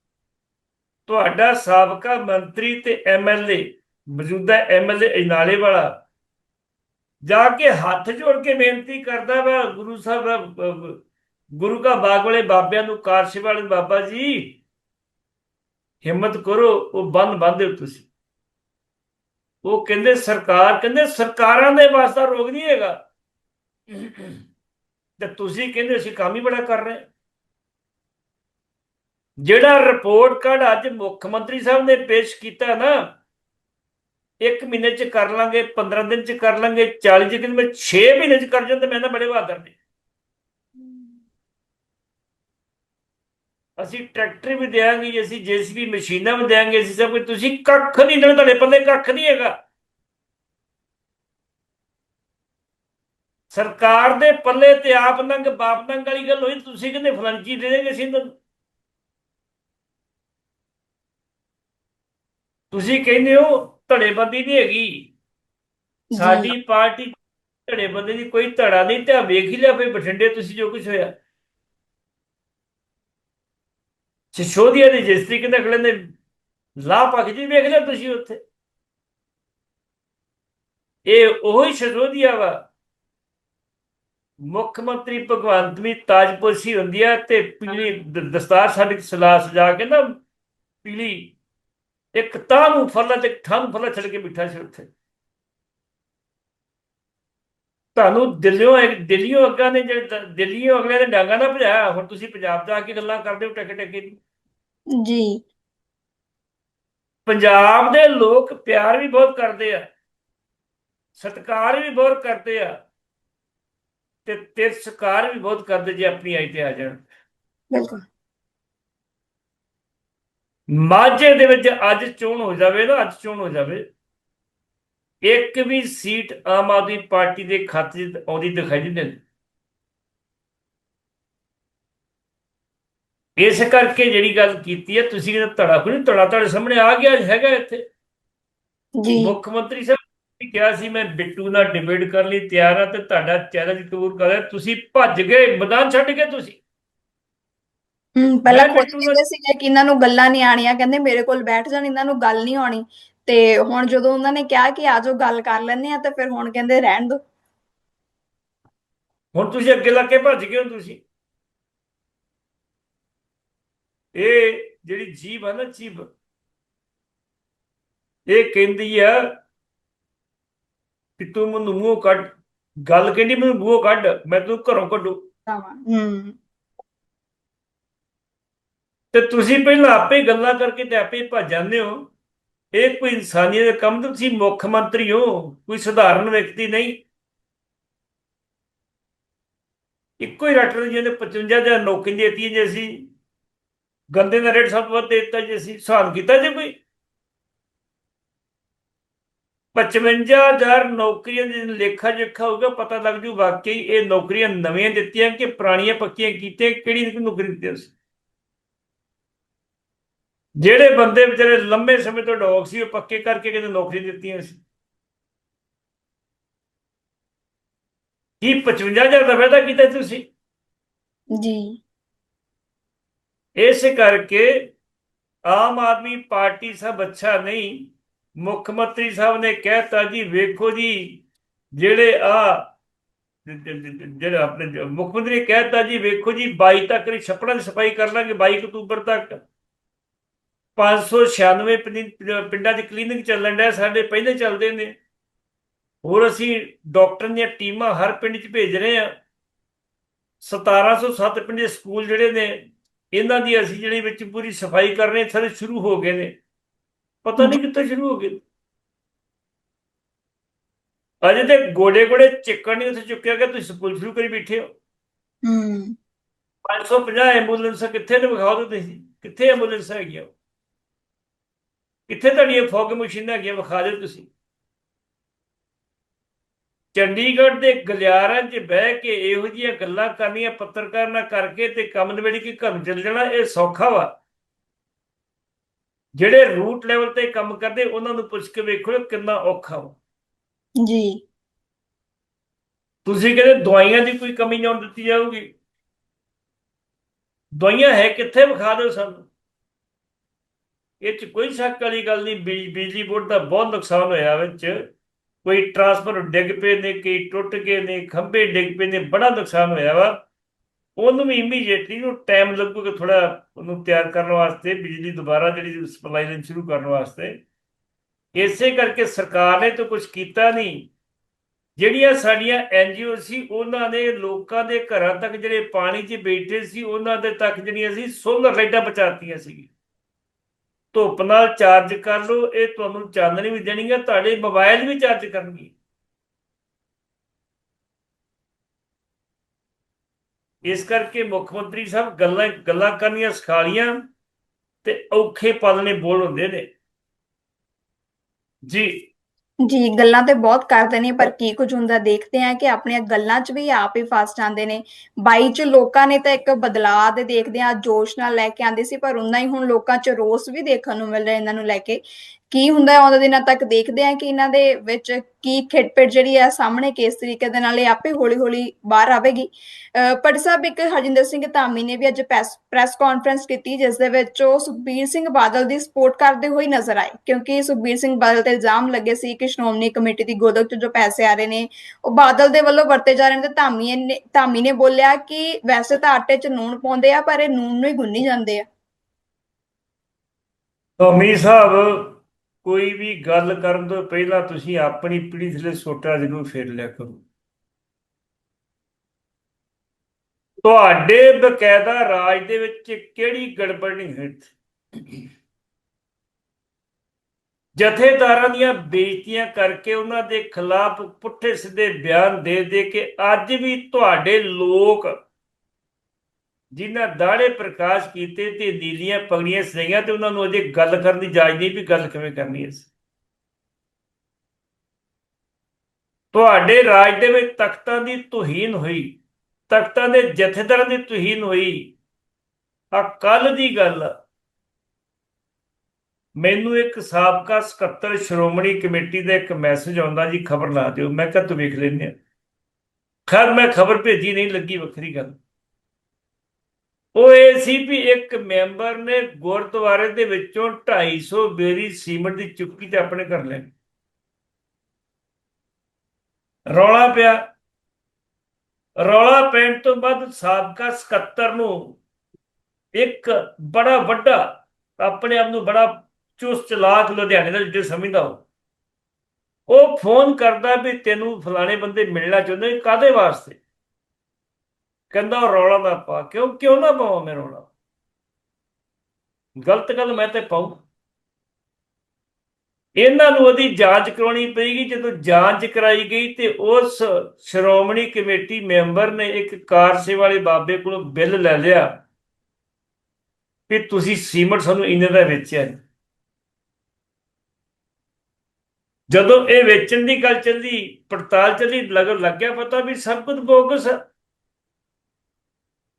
ਤੁਹਾਡਾ ਸਾਬਕਾ ਮੰਤਰੀ ਤੇ ਐਮਐਲਏ ਮੌਜੂਦਾ ਐਮਐਲਏ ਇਨਾਲੇ ਵਾਲਾ ਜਾ ਕੇ ਹੱਥ ਜੋੜ ਕੇ ਬੇਨਤੀ ਕਰਦਾ ਵਾ ਗੁਰੂ ਸਾਹਿਬ ਗੁਰੂ ਕਾ ਬਾਗ ਵਾਲੇ ਬਾਬਿਆਂ ਨੂੰ ਕਾਰਸ਼ ਵਾਲੇ ਬਾਬਾ ਜੀ ਹਿੰਮਤ ਕਰੋ, ਉਹ ਬੰਦ ਬੰਦੇ ਤੁਸੀਂ। ਉਹ ਕਹਿੰਦੇ ਸਰਕਾਰ, ਕਹਿੰਦੇ ਸਰਕਾਰਾਂ ਦੇ ਵਾਸਤਾ ਰੋਗ ਨਹੀਂ ਹੈਗਾ। ਤੇ ਤੁਸੀਂ ਕਹਿੰਦੇ ਅਸੀਂ ਕੰਮ ਹੀ ਬੜਾ ਕਰ ਰਹੇ ਜਿਹੜਾ ਰਿਪੋਰਟ ਕਾਰਡ ਅੱਜ ਮੁੱਖ ਮੰਤਰੀ ਸਾਹਿਬ ਨੇ ਪੇਸ਼ ਕੀਤਾ ਨਾ, ਇੱਕ ਮਹੀਨੇ ਚ ਕਰ ਲਾਂਗੇ 15 ਦਿਨ ਚ ਕਰ ਲਾਂਗੇ 40 ਚ ਕਹਿੰਦੇ ਮੈਂ 6 ਮਹੀਨੇ ਚ ਕਰ ਜਾਂਦੇ, ਮੈਂ ਨਾ ਬੜੇ ਬਹਾਦਰ ਨੇ। ਅਸੀਂ ਟਰੈਕਟਰ ਵੀ ਦੇਾਂਗੇ ਜੀ ਅਸੀਂ ਜੀਸੀਬੀ ਮਸ਼ੀਨਾਂ ਵੀ ਦੇਾਂਗੇ ਅਸੀਂ ਸਭ ਕੁਝ। ਤੁਸੀਂ ਕੱਖ ਨਹੀਂ ਦੇਣਾ ਤੁਹਾਡੇ ਪੱਲੇ ਕੱਖ ਨਹੀਂ ਹੈਗਾ। ਸਰਕਾਰ ਦੇ ਪੱਲੇ ਤੇ ਆਪ ਨੰਗ ਬਾਪ ਨੰਗ ਵਾਲੀ ਗੱਲ ਹੋਈ ਤੁਸੀਂ ਕਹਿੰਦੇ ਫਲੰਜੀ ਦੇ ਦੇਗੇ ਅਸੀਂ ਇਹਨਾਂ ਨੂੰ। ਤੁਸੀਂ ਕਹਿੰਦੇ ਹੋ ਧੜੇਬੰਦੀ ਨਹੀਂ ਹੈਗੀ। ਸਾਡੀ ਪਾਰਟੀ ਧੜੇਬੰਦੀ ਦੀ ਕੋਈ ਧੜਾ ਨਹੀਂ ਤੇ ਵੇਖ ਹੀ ਲਿਆ ਫੇ ਬਠਿੰਡੇ ਤੁਸੀਂ ਜੋ ਕੁਝ ਹੋਇਆ। ਸਿਸੋਦੀਆ ਦੀ ਜਿਸ ਤਰੀਕੇ ਨਾਲ ਅਗਲੇ ਲਾਪਕ ਜੀ ਵੇਖ ਲਿਆ ਤੁਸੀਂ ਉੱਥੇ। ਇਹ ਉਹੀ ਸਿਸੋਦੀਆ ਵਾ। ਮੁੱਖ ਮੰਤਰੀ ਭਗਵੰਤ ਵੀ ਤਾਜਪੁਰਸੀ ਹੁੰਦੀ ਆ ਤੇ ਪੀਲੀ ਦਸਤਾਰ ਸਾਡੀ ਸਲਾ ਸਜਾ ਕੇ ਨਾ ਪੀਲੀ ਇੱਕ ਤਾਂ ਨੂੰ ਫਰਲਾ ਤੇ ਠਾਂ ਨੂੰ ਫਰਲਾ ਛੱਡ ਕੇ ਬਿਠਾ ਸੀ ਉੱਥੇ। ਤੁਹਾਨੂੰ ਦਿੱਲੀੋਂ ਇੱਕ ਦਿੱਲੀੋਂ ਅੱਗਾ ਨੇ ਜਿਹੜੇ ਦ- ਦਿੱਲੀੋਂ ਅਗਲੇ ਨੇ ਡਾਂਗਾ ਨਾ ਭਜਾਇਆ ਹੁਣ ਤੁਸੀਂ ਪੰਜਾਬ ਜਾ ਕੇ ਗੱਲਾਂ ਕਰਦੇ ਹੋ ਟਕੇ ਟਕੇ ਦੀ ਜੀ। ਪੰਜਾਬ ਦੇ ਲੋਕ ਪਿਆਰ ਵੀ ਬਹੁਤ ਕਰਦੇ ਆ ਸਤਿਕਾਰ ਵੀ ਬਹੁਤ ਕਰਦੇ ਆ ਤੇ ਤਿਰਸਕਾਰ ਵੀ ਬਹੁਤ ਕਰਦੇ ਜੇ ਆਪਣੀ ਆਈ ਤੇ ਆ ਜਾਣ। ਬਿਲਕੁਲ। ਮਾਝੇ ਦੇ ਵਿੱਚ ਅੱਜ ਚੋਣ ਹੋ ਜਾਵੇ ਨਾ ਅੱਜ ਚੋਣ ਹੋ ਜਾਵੇ ਇੱਕ ਵੀ ਸੀਟ ਆਮ ਆਦਮੀ ਪਾਰਟੀ ਦੇ ਖਾਤੇ 'ਚ ਆਉਂਦੀ ਦਿਖਾਈ ਨਹੀਂ ਦਿੰਦੀ। ਇਸ ਕਰਕੇ ਜਿਹੜੀ ਗੱਲ ਕੀਤੀ ਹੈ ਤੁਸੀਂ ਕਹਿੰਦੇ ਧੜਾ ਕੋਈ ਧੜਾ ਤੁਹਾਡੇ ਸਾਹਮਣੇ ਆ ਗਿਆ ਹੈਗਾ ਇੱਥੇ। ਜੀ। ਮੁੱਖ ਮੰਤਰੀ ਸਾਹਿਬ ਨੇ ਕਿਹਾ ਸੀ ਮੈਂ ਬਿੱਟੂ ਨਾਲ ਡਿਬੇਟ ਕਰਨ ਲਈ ਤਿਆਰ ਹਾਂ ਤੇ ਤੁਹਾਡਾ ਚੈਲੰਜ ਕਬੂਲ ਕਰ ਲਿਆ ਤੁਸੀਂ ਭੱਜ ਗਏ ਮੈਦਾਨ ਛੱਡ ਕੇ ਤੁਸੀਂ? ਹਮ ਪਹਿਲਾਂ ਖੁਦ ਕਹਿੰਦੇ ਸੀਗੇ ਕਿ ਇਹਨਾਂ ਨੂੰ ਗੱਲਾਂ ਨਹੀਂ ਆਣੀਆਂ ਕਹਿੰਦੇ ਮੇਰੇ ਕੋਲ ਬੈਠ ਜਾਣ ਇਹਨਾਂ ਨੂੰ ਗੱਲ ਨਹੀਂ ਆਉਣੀ। ਤੇ ਹੁਣ ਜਦੋਂ ਉਹਨਾਂ ਨੇ ਕਿਹਾ ਕਿ ਆਜੋ ਗੱਲ ਕਰ ਲੈਂਦੇ ਆ ਤੇ ਫਿਰ ਹੁਣ ਕਹਿੰਦੇ ਰਹਿਣ ਦੋ ਹੁਣ ਤੁਸੀਂ ਅੱਗੇ ਲੱਗ ਕੇ ਭੱਜ ਗਏ ਹੋ ਤੁਸੀਂ। ਇਹ ਜਿਹੜੀ ਜੀਬ ਹੈ ਨਾ ਜੀਬ ਇਹ ਕਹਿੰਦੀ ਆ ਕਿ ਤੂੰ ਮੈਨੂੰ ਮੂੰਹ ਕੱਢ ਗੱਲ ਕਹਿੰਦੀ ਮੈਨੂੰ ਮੂੰਹ ਕੱਢ ਮੈਂ ਤੈਨੂੰ ਘਰੋਂ ਕੱਢੂ। ਤੇ ਤੁਸੀਂ ਪਹਿਲਾਂ ਆਪੇ ਗੱਲਾਂ ਕਰਕੇ ਤੇ ਆਪੇ ਭੱਜ ਜਾਂਦੇ ਹੋ। ਇਹ ਕੋਈ ਇਨਸਾਨੀਅਤ ਦਾ ਕੰਮ ਤੇ ਤੁਸੀਂ ਮੁੱਖ ਮੰਤਰੀ ਹੋ, ਕੋਈ ਸਧਾਰਨ ਵਿਅਕਤੀ ਨਹੀਂ। ਇੱਕੋ ਹੀ ਡਾਕਟਰ ਜਿਹਨੇ 55000 ਨੌਕਰੀ ਦੇਤੀ ਜੇ ਅਸੀਂ, ਗੰਦੇ ਦਾ ਰੇਟ ਸਭ ਤੋਂ ਵੱਧ ਦਿੱਤਾ ਜੇ ਅਸੀਂ ਹਿਸਾਬ ਕੀਤਾ ਜੇ ਕੋਈ। 55000 ਨੌਕਰੀਆਂ ਦੇ ਲੇਖਾ ਜੋਖਾ ਹੋਊਗਾ ਪਤਾ ਲੱਗ ਜੂ ਵਾਕਈ ਇਹ ਨੌਕਰੀਆਂ ਨਵੀਆਂ ਦਿੱਤੀਆਂ ਕਿ ਪੁਰਾਣੀਆਂ ਪੱਕੀਆਂ ਕੀਤੀਆਂ, ਕਿਹੜੀ ਨੌਕਰੀ ਦਿੱਤੀ ਸੀ। ਜਿਹੜੇ ਬੰਦੇ ਵਿਚਾਰੇ ਲੰਬੇ ਸਮੇਂ ਤੋਂ ਡੌਗ ਸੀ ਉਹ ਪੱਕੇ ਕਰਕੇ ਕਿਤੇ ਨੌਕਰੀ ਦਿੱਤੀਆਂ ਸੀ। ਕੀ 55000 ਦਾ ਵਾਅਦਾ ਕੀਤਾ ਤੁਸੀਂ? ਜੀ। ਇਸ ਕਰਕੇ ਆਮ ਆਦਮੀ ਪਾਰਟੀ ਸਭ ਅੱਛਾ ਨਹੀਂ ਮੁੱਖ ਮੰਤਰੀ ਸਾਹਿਬ ਨੇ ਕਹਿਤਾ ਜੀ ਵੇਖੋ ਜੀ ਜਿਹੜੇ ਆ ਜਿਹੜਾ ਆਪਣੇ ਮੁੱਖ ਮੰਤਰੀ ਕਹਿਤਾ ਜੀ ਵੇਖੋ ਜੀ 22 ਤੱਕ ਦੀ ਛੱਪੜਾਂ ਦੀ ਸਫ਼ਾਈ ਕਰ ਲਾਂਗੇ 22 ਅਕਤੂਬਰ ਤੱਕ। 596 ਪਿੰਡ- 'ਚ ਕਲੀਨਿਕ ਚੱਲਣ ਡਿਆ ਸਾਡੇ ਪਹਿਲੇ ਚੱਲਦੇ ਨੇ। ਹੋਰ ਅਸੀਂ ਡਾਕਟਰ ਦੀਆਂ ਟੀਮਾਂ ਹਰ ਪਿੰਡ 'ਚ ਭੇਜ ਰਹੇ ਆ 1707 ਪਿੰਡ ਦੇ ਸਕੂਲ ਜਿਹੜੇ ਨੇ ਇਹਨਾਂ ਦੀ ਅਸੀਂ ਜਿਹੜੀ ਵਿੱਚ ਪੂਰੀ ਸਫ਼ਾਈ ਕਰ ਰਹੇ ਸਾਰੇ ਸ਼ੁਰੂ ਹੋ ਗਏ ਨੇ। ਪਤਾ ਨਹੀਂ ਕਿੱਥੇ ਸ਼ੁਰੂ ਹੋ ਗਏ। ਅਜੇ ਤੇ ਗੋਡੇ ਗੋਡੇ ਚਿੱਕਣ ਨਹੀਂ ਉੱਥੇ ਚੁੱਕਿਆ ਗਿਆ ਤੁਸੀਂ ਸਕੂਲ ਸ਼ੁਰੂ ਕਰੀ ਬੈਠੇ ਹੋ। ਹੂੰ। 550 ਐਂਬੂਲੈਂਸ ਕਿੱਥੇ ਨੇ ਵਿਖਾ ਦਿਓ ਤੁਸੀਂ ਕਿੱਥੇ ਐਂਬੂਲੈਂਸ ਹੈਗੀਆਂ? ਕਿੱਥੇ ਤੁਹਾਡੀਆਂ ਫੌਗ ਮਸ਼ੀਨਾਂ ਹੈਗੀਆਂ ਵਿਖਾ ਦਿਓ ਤੁਸੀਂ? ਚੰਡੀਗੜ੍ਹ ਦੇ ਗਲਿਆਰਾਂ 'ਚ ਬਹਿ ਕੇ ਇਹੋ ਜਿਹੀਆਂ ਗੱਲਾਂ ਕਰਨੀਆਂ ਪੱਤਰਕਾਰ ਨਾਲ ਕਰਕੇ ਤੇ ਕੰਮ ਨਿਬੇੜ ਕੇ ਘਰ ਚਲ ਜਾਣਾ ਇਹ ਸੌਖਾ ਵਾ। ਜਿਹੜੇ ਰੂਟ ਲੈਵਲ ਤੇ ਕੰਮ ਕਰਦੇ ਉਹਨਾਂ ਨੂੰ ਪੁੱਛ ਕੇ ਵੇਖੋ ਕਿੰਨਾ ਔਖਾ ਵਾ। ਜੀ। ਤੁਸੀਂ ਕਹਿੰਦੇ ਦਵਾਈਆਂ ਦੀ ਕੋਈ ਕਮੀ ਨਹੀਂ ਦਿੱਤੀ ਜਾਊਗੀ। ਦਵਾਈਆਂ ਹੈ ਕਿੱਥੇ ਵਿਖਾ ਦਿਓ ਸਾਨੂੰ? ਇਹ ਚ ਕੋਈ ਸ਼ੱਕ ਵਾਲੀ ਗੱਲ ਨਹੀਂ ਬਿਜ- ਬਿਜਲੀ ਬੋਰਡ ਦਾ ਬਹੁਤ ਨੁਕਸਾਨ ਹੋਇਆ ਵਿੱਚ। ਕੋਈ ਟਰਾਂਸਫਰ ਡਿੱਗ ਪਏ ਨੇ, ਕਈ ਟੁੱਟ ਗਏ ਨੇ, ਖੰਭੇ ਡਿੱਗ ਪਏ ਨੇ, ਬੜਾ ਨੁਕਸਾਨ ਹੋਇਆ ਵਾ। ਉਹਨੂੰ ਵੀ ਇਮੀਡੀਏਟਲੀ ਨੂੰ ਟਾਈਮ ਲੱਗੂਗਾ ਥੋੜਾ ਉਹਨੂੰ ਤਿਆਰ ਕਰਨ ਵਾਸਤੇ, ਬਿਜਲੀ ਦੁਬਾਰਾ ਜਿਹੜੀ ਸਪਲਾਈ ਲਾਈਨ ਸ਼ੁਰੂ ਕਰਨ ਵਾਸਤੇ। ਇਸੇ ਕਰਕੇ ਸਰਕਾਰ ਨੇ ਤਾਂ ਕੁਝ ਕੀਤਾ ਨਹੀਂ। ਜਿਹੜੀਆਂ ਸਾਡੀਆਂ ਐਨਜੀਓ ਸੀ, ਉਹਨਾਂ ਨੇ ਲੋਕਾਂ ਦੇ ਘਰਾਂ ਤੱਕ ਜਿਹੜੇ ਪਾਣੀ 'ਚ ਬੈਠੇ ਸੀ, ਉਹਨਾਂ ਦੇ ਤੱਕ ਜਿਹੜੀਆਂ ਸੀ ਸੋਲਰ ਲਾਈਟਾਂ ਪਹੁੰਚਾਤੀਆਂ ਸੀ ਧੁੱਪ ਨਾਲ ਚਾਰਜ ਕਰ ਲਓ, ਇਹ ਤੁਹਾਨੂੰ ਚਾਨਣੀ ਵੀ ਦੇਣਗੀਆਂ, ਤੁਹਾਡੇ ਮੋਬਾਈਲ ਵੀ ਚਾਰਜ ਕਰਨਗੇ। ਇਸ ਕਰਕੇ ਮੁੱਖ ਮੰਤਰੀ ਸਾਹਿਬ ਗੱਲਾਂ ਗੱਲਾਂ ਕਰਨੀਆਂ ਸਿਖਾਲੀਆਂ ਤੇ ਔਖੇ ਪਾਲਣੇ ਬੋਲ ਹੁੰਦੇ ਨੇ। ਜੀ ਜੀ ਗੱਲਾਂ ਤੇ ਬਹੁਤ ਕਰਦੇ ਨੇ ਪਰ ਕੀ ਕੁਝ ਹੁੰਦਾ ਦੇਖਦੇ ਆ ਕਿ ਆਪਣੀਆਂ ਗੱਲਾਂ 'ਚ ਵੀ ਆਪ ਹੀ ਫਸ ਜਾਂਦੇ ਨੇ। 22 ਚ ਲੋਕਾਂ ਨੇ ਤਾਂ ਇੱਕ ਬਦਲਾਅ ਦੇ ਦੇਖਦੇ ਆ ਜੋਸ਼ ਨਾਲ ਲੈ ਕੇ ਆਂਦੇ ਸੀ ਪਰ ਉਨਾ ਹੀ ਹੁਣ ਲੋਕਾਂ 'ਚ ਰੋਸ ਵੀ ਦੇਖਣ ਨੂੰ ਮਿਲ ਰਿਹਾ ਇਹਨਾਂ ਨੂੰ ਲੈ ਕੇ। ਕੀ ਹੁੰਦਾ ਆਉਂਦੇ ਦਿਨਾਂ ਤੱਕ ਦੇਖਦੇ ਆ ਕਿ ਇਹਨਾਂ ਦੇ ਵਿੱਚ ਕੀ ਖਿੱਟਪਿਟ ਜਿਹੜੀ ਹੈ ਸਾਹਮਣੇ ਕਿਸ ਤਰੀਕੇ ਦੇ ਨਾਲ ਇਹ ਆਪੇ ਹੌਲੀ ਹੌਲੀ ਬਾਹਰ ਆਵੇਗੀ। ਪਰ ਸਾਹਿਬ, ਇੱਕ ਹਰਜਿੰਦਰ ਸਿੰਘ ਧਾਮੀ ਨੇ ਵੀ ਅੱਜ ਪ੍ਰੈਸ ਕਾਨਫਰੰਸ ਕੀਤੀ ਜਿਸ ਦੇ ਵਿੱਚ ਉਹ ਸੁਖਬੀਰ ਸਿੰਘ ਬਾਦਲ ਦੀ ਸਪੋਰਟ ਕਰਦੇ ਹੋਏ ਨਜ਼ਰ ਆਏ। ਕਿਉਂਕਿ ਸੁਖਬੀਰ ਸਿੰਘ ਬਾਦਲ ਤੇ ਇਲਜ਼ਾਮ ਲੱਗੇ ਸੀ ਕਿ ਸ਼੍ਰੋਮਣੀ ਕਮੇਟੀ ਦੀ ਗੋਦਕ 'ਚ ਜੋ ਪੈਸੇ ਆ ਰਹੇ ਨੇ, ਉਹ ਬਾਦਲ ਦੇ ਵੱਲੋਂ ਵਰਤੇ ਜਾ ਰਹੇ ਨੇ ਤੇ ਧਾਮੀ ਨੇ ਧਾਮੀ ਨੇ ਬੋਲਿਆ ਕਿ ਵੈਸੇ ਤਾਂ ਆਟੇ 'ਚ ਨੂਣ ਪਾਉਂਦੇ ਆ, ਪਰ ਇਹ ਨੂਣ ਨੂੰ ਹੀ ਗੁੰਨੀ ਜਾਂਦੇ ਆ। ਧਾਮੀ ਸਾਹਿਬ ਕੋਈ ਵੀ ਗੱਲ ਕਰਨ ਤੋਂ ਪਹਿਲਾਂ ਤੁਸੀਂ ਆਪਣੀ ਪੀੜੀ ਥਲੇ ਸੋਟਾ ਜ਼ਰੂਰ ਫੇਰ ਲਿਆ ਕਰੋ। ਤੁਹਾਡੇ ਬਕਾਇਦਾ ਰਾਜ ਦੇ ਵਿੱਚ ਕਿਹੜੀ ਗੜਬੜ ਨਹੀਂ ਹੋਈ? ਜਥੇਦਾਰਾਂ ਦੀਆਂ ਬੇਇੱਜ਼ਤੀਆਂ ਕਰਕੇ ਉਹਨਾਂ ਦੇ ਖਿਲਾਫ ਪੁੱਠੇ ਸਿੱਧੇ ਬਿਆਨ ਦੇ ਦੇ ਕੇ ਅੱਜ ਵੀ ਤੁਹਾਡੇ ਲੋਕ ਜਿਨ੍ਹਾਂ ਦਾੜੇ ਪ੍ਰਕਾਸ਼ ਕੀਤੇ ਤੇ ਨੀਲੀਆਂ ਪਗੜੀਆਂ ਸਜਾਈਆਂ ਤੇ ਉਹਨਾਂ ਨੂੰ ਅਜੇ ਗੱਲ ਕਰਨ ਦੀ ਇਜਾਜ਼ਤ ਨਹੀਂ ਵੀ ਗੱਲ ਕਿਵੇਂ ਕਰਨੀ ਹੈ। ਤੁਹਾਡੇ ਰਾਜ ਦੇ ਵਿੱਚ ਤਖਤਾਂ ਦੀ ਤੋਹੀਨ ਹੋਈ, ਤਖਤਾਂ ਦੇ ਜਥੇਦਾਰਾਂ ਦੀ ਤੋਹੀਨ ਹੋਈ। ਆ ਕੱਲ ਦੀ ਗੱਲ ਮੈਨੂੰ ਇੱਕ ਸਾਬਕਾ ਸਕੱਤਰ ਸ਼੍ਰੋਮਣੀ ਕਮੇਟੀ ਦਾ ਇੱਕ ਮੈਸੇਜ ਆਉਂਦਾ ਜੀ, ਖਬਰ ਲਾ ਦਿਓ। ਮੈਂ ਕਿਹਾ ਤੂੰ ਵੇਖ ਲੈਂਦੇ ਆ। ਖੈਰ, ਮੈਂ ਖਬਰ ਭੇਜੀ ਨਹੀਂ, ਲੱਗੀ ਵੱਖਰੀ ਗੱਲ। ਉਹ ਇਹ ਸੀ ਵੀ ਇੱਕ ਮੈਂਬਰ ਨੇ ਗੁਰਦੁਆਰੇ ਦੇ ਵਿੱਚੋਂ 250 ਬੇਰੀ ਸੀਮਟ ਦੀ ਚੁੱਕੀ ਤੇ ਆਪਣੇ ਕਰ ਲੈ ਰੌਲਾ ਪਿਆ। ਰੌਲਾ ਪੈਣ ਤੋਂ ਬਾਅਦ ਸਾਬਕਾ ਸਕੱਤਰ ਨੂੰ ਇੱਕ ਬੜਾ ਵੱਡਾ, ਆਪਣੇ ਆਪ ਨੂੰ ਬੜਾ ਚੁਸਤ ਚਲਾਕ ਲੁਧਿਆਣੇ ਦਾ ਲੀਡਰ ਸਮਝਦਾ ਉਹ। ਉਹ ਫੋਨ ਕਰਦਾ ਵੀ ਤੈਨੂੰ ਫਲਾਣੇ ਬੰਦੇ ਮਿਲਣਾ ਚਾਹੁੰਦੇ ਕਾਦੇ ਵਾਸਤੇ? ਕਹਿੰਦਾ ਉਹ ਰੌਲਾ ਨਾ ਪਾ, ਕਿਉਂ ਕਿਉਂ ਨਾ ਪਾਵਾਂ ਮੈਂ ਰੌਲਾ? ਗਲਤ ਗੱਲ ਮੈਂ ਤੇ ਪਾਉ ਇਹਨਾਂ ਨੂੰ ਉਹਦੀ ਜਾਂਚ ਕਰਾਉਣੀ ਪਏਗੀ, ਜਦੋਂ ਜਾਂਚ ਕਰਾਈ ਗਈ ਤੇ ਉਸ ਸ਼੍ਰੋਮਣੀ ਕਮੇਟੀ ਮੈਂਬਰ ਨੇ ਇੱਕ ਕਾਰ ਸੇਵਾ ਵਾਲੇ ਬਾਬੇ ਕੋਲੋਂ ਬਿੱਲ ਲੈ ਲਿਆ ਕਿ ਤੁਸੀਂ ਸੀਮਟ ਸਾਨੂੰ ਇੰਨੇ ਦਾ ਵੇਚਿਆ ਜਦੋਂ ਇਹ ਵੇਚਣ ਦੀ ਗੱਲ ਚੱਲੀ, ਪੜਤਾਲ ਚੱਲੀ, ਲੱਗ, ਲੱਗਿਆ ਪਤਾ ਵੀ ਸਭ ਕੁਝ ਬੋਗਸ ਹੈ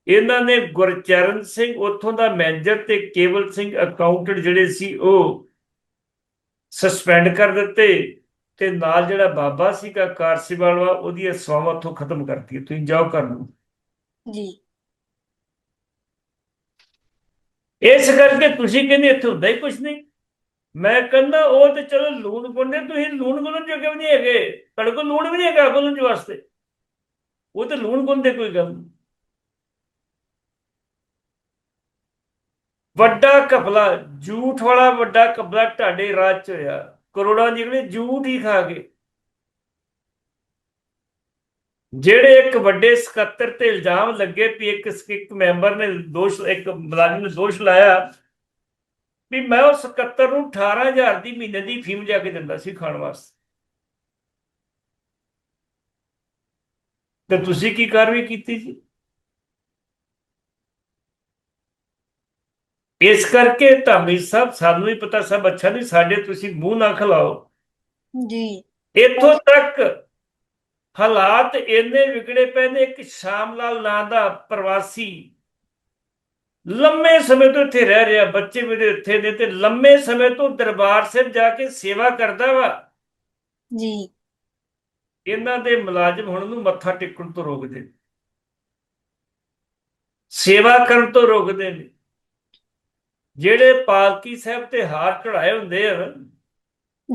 ਇਹਨਾਂ ਨੇ ਗੁਰਚਰਨ ਸਿੰਘ ਉੱਥੋਂ ਦਾ ਮੈਨੇਜਰ ਤੇ ਕੇਵਲ ਸਿੰਘ ਅਕਾਊਂਟੈਂਟ ਜਿਹੜੇ ਸੀ ਉਹ ਸਸਪੈਂਡ ਕਰ ਦਿੱਤੇ ਤੇ ਨਾਲ ਜਿਹੜਾ ਬਾਬਾ ਸੀਗਾ ਕਾਰਸੀਵਾਲ ਵਾ ਉਹਦੀਆਂ ਸੇਵਾਵਾਂ ਉੱਥੋਂ ਖਤਮ ਕਰਤੀ ਤੁਸੀਂ ਜਾਓ ਕਰ ਲਓ ਜੀ। ਇਸ ਕਰਕੇ ਤੁਸੀਂ ਕਹਿੰਦੇ ਇੱਥੇ ਹੁੰਦਾ ਹੀ ਕੁਝ ਨਹੀਂ। ਮੈਂ ਕਹਿੰਦਾ ਉਹ ਤੇ ਚਲੋ ਲੂਣ ਗੁੰਨੇ ਤੁਸੀਂ ਲੂਣ ਗੁੰਨਣ ਜੋਗੇ ਵੀ ਨਹੀਂ ਹੈਗੇ। ਤੁਹਾਡੇ ਕੋਲ ਲੂਣ ਵੀ ਨਹੀਂ ਹੈਗਾ ਗੁੰਨਣ ਵਾਸਤੇ ਉਹ ਤੇ ਲੂਣ ਗੁੰਨਦੇ ਕੋਈ ਗੱਲ ਨਹੀਂ। ਵੱਡਾ ਕਪਲਾ ਝੂਠ ਵਾਲਾ ਵੱਡਾ ਕਪਲਾ ਤੁਹਾਡੇ ਰਾਜ ਚ ਹੋਇਆ। ਕਰੋੜਾਂ ਨਿਕਲੇ ਝੂਠ ਹੀ ਖਾ ਕੇ ਜਿਹੜੇ ਇੱਕ ਵੱਡੇ ਸਕੱਤਰ ਤੇ ਇਲਜ਼ਾਮ ਲੱਗੇ ਵੀ ਇੱਕ ਇੱਕ ਮੈਂਬਰ ਨੇ ਦੋਸ਼, ਇੱਕ ਮੁਲਾਜ਼ਮ ਨੇ ਦੋਸ਼ ਲਾਇਆ, ਵੀ ਮੈਂ ਉਹ ਸਕੱਤਰ ਨੂੰ 18000 ਦੀ ਮਹੀਨੇ ਦੀ ਫੀਮ ਜਾ ਕੇ ਦਿੰਦਾ ਸੀ ਖਾਣ ਵਾਸਤੇ। ਤੇ ਤੁਸੀਂ ਕੀ ਕਾਰਵਾਈ ਕੀਤੀ ਜੀ? ਇਸ ਕਰਕੇ ਧਾਮੀ ਸਾਹਿਬ ਸਾਨੂੰ ਹੀ ਪਤਾ ਸਭ ਅੱਛਾ ਨਹੀਂ ਸਾਡੇ ਤੁਸੀਂ ਮੂੰਹ ਨਾ ਖਲਾਓ। ਜੀ। ਇੱਥੋਂ ਤੱਕ ਹਾਲਾਤ ਇੰਨੇ ਵਿਗੜੇ ਪਏ ਨੇ ਇੱਕ ਸ਼ਾਮ ਲਾਲ ਨਾਂ ਦਾ ਪ੍ਰਵਾਸੀ ਲੰਮੇ ਸਮੇਂ ਤੋਂ ਇੱਥੇ ਰਹਿ ਰਿਹਾ ਬੱਚੇ ਮੇਰੇ ਇੱਥੇ ਨੇ ਤੇ ਲੰਮੇ ਸਮੇਂ ਤੋਂ ਦਰਬਾਰ ਸਾਹਿਬ ਜਾ ਕੇ ਸੇਵਾ ਕਰਦਾ ਵਾ। ਜੀ। ਇਹਨਾਂ ਦੇ ਮੁਲਾਜ਼ਮ ਹੁਣ ਨੂੰ ਮੱਥਾ ਟੇਕਣ ਤੋਂ ਰੋਕਦੇ ਨੇ। ਸੇਵਾ ਕਰਨ ਤੋਂ ਰੋਕਦੇ ਨੇ। ਜਿਹੜੇ ਪਾਲਕੀ ਸਾਹਿਬ ਤੇ ਹਾਰ ਚੜਾਏ ਹੁੰਦੇ ਆ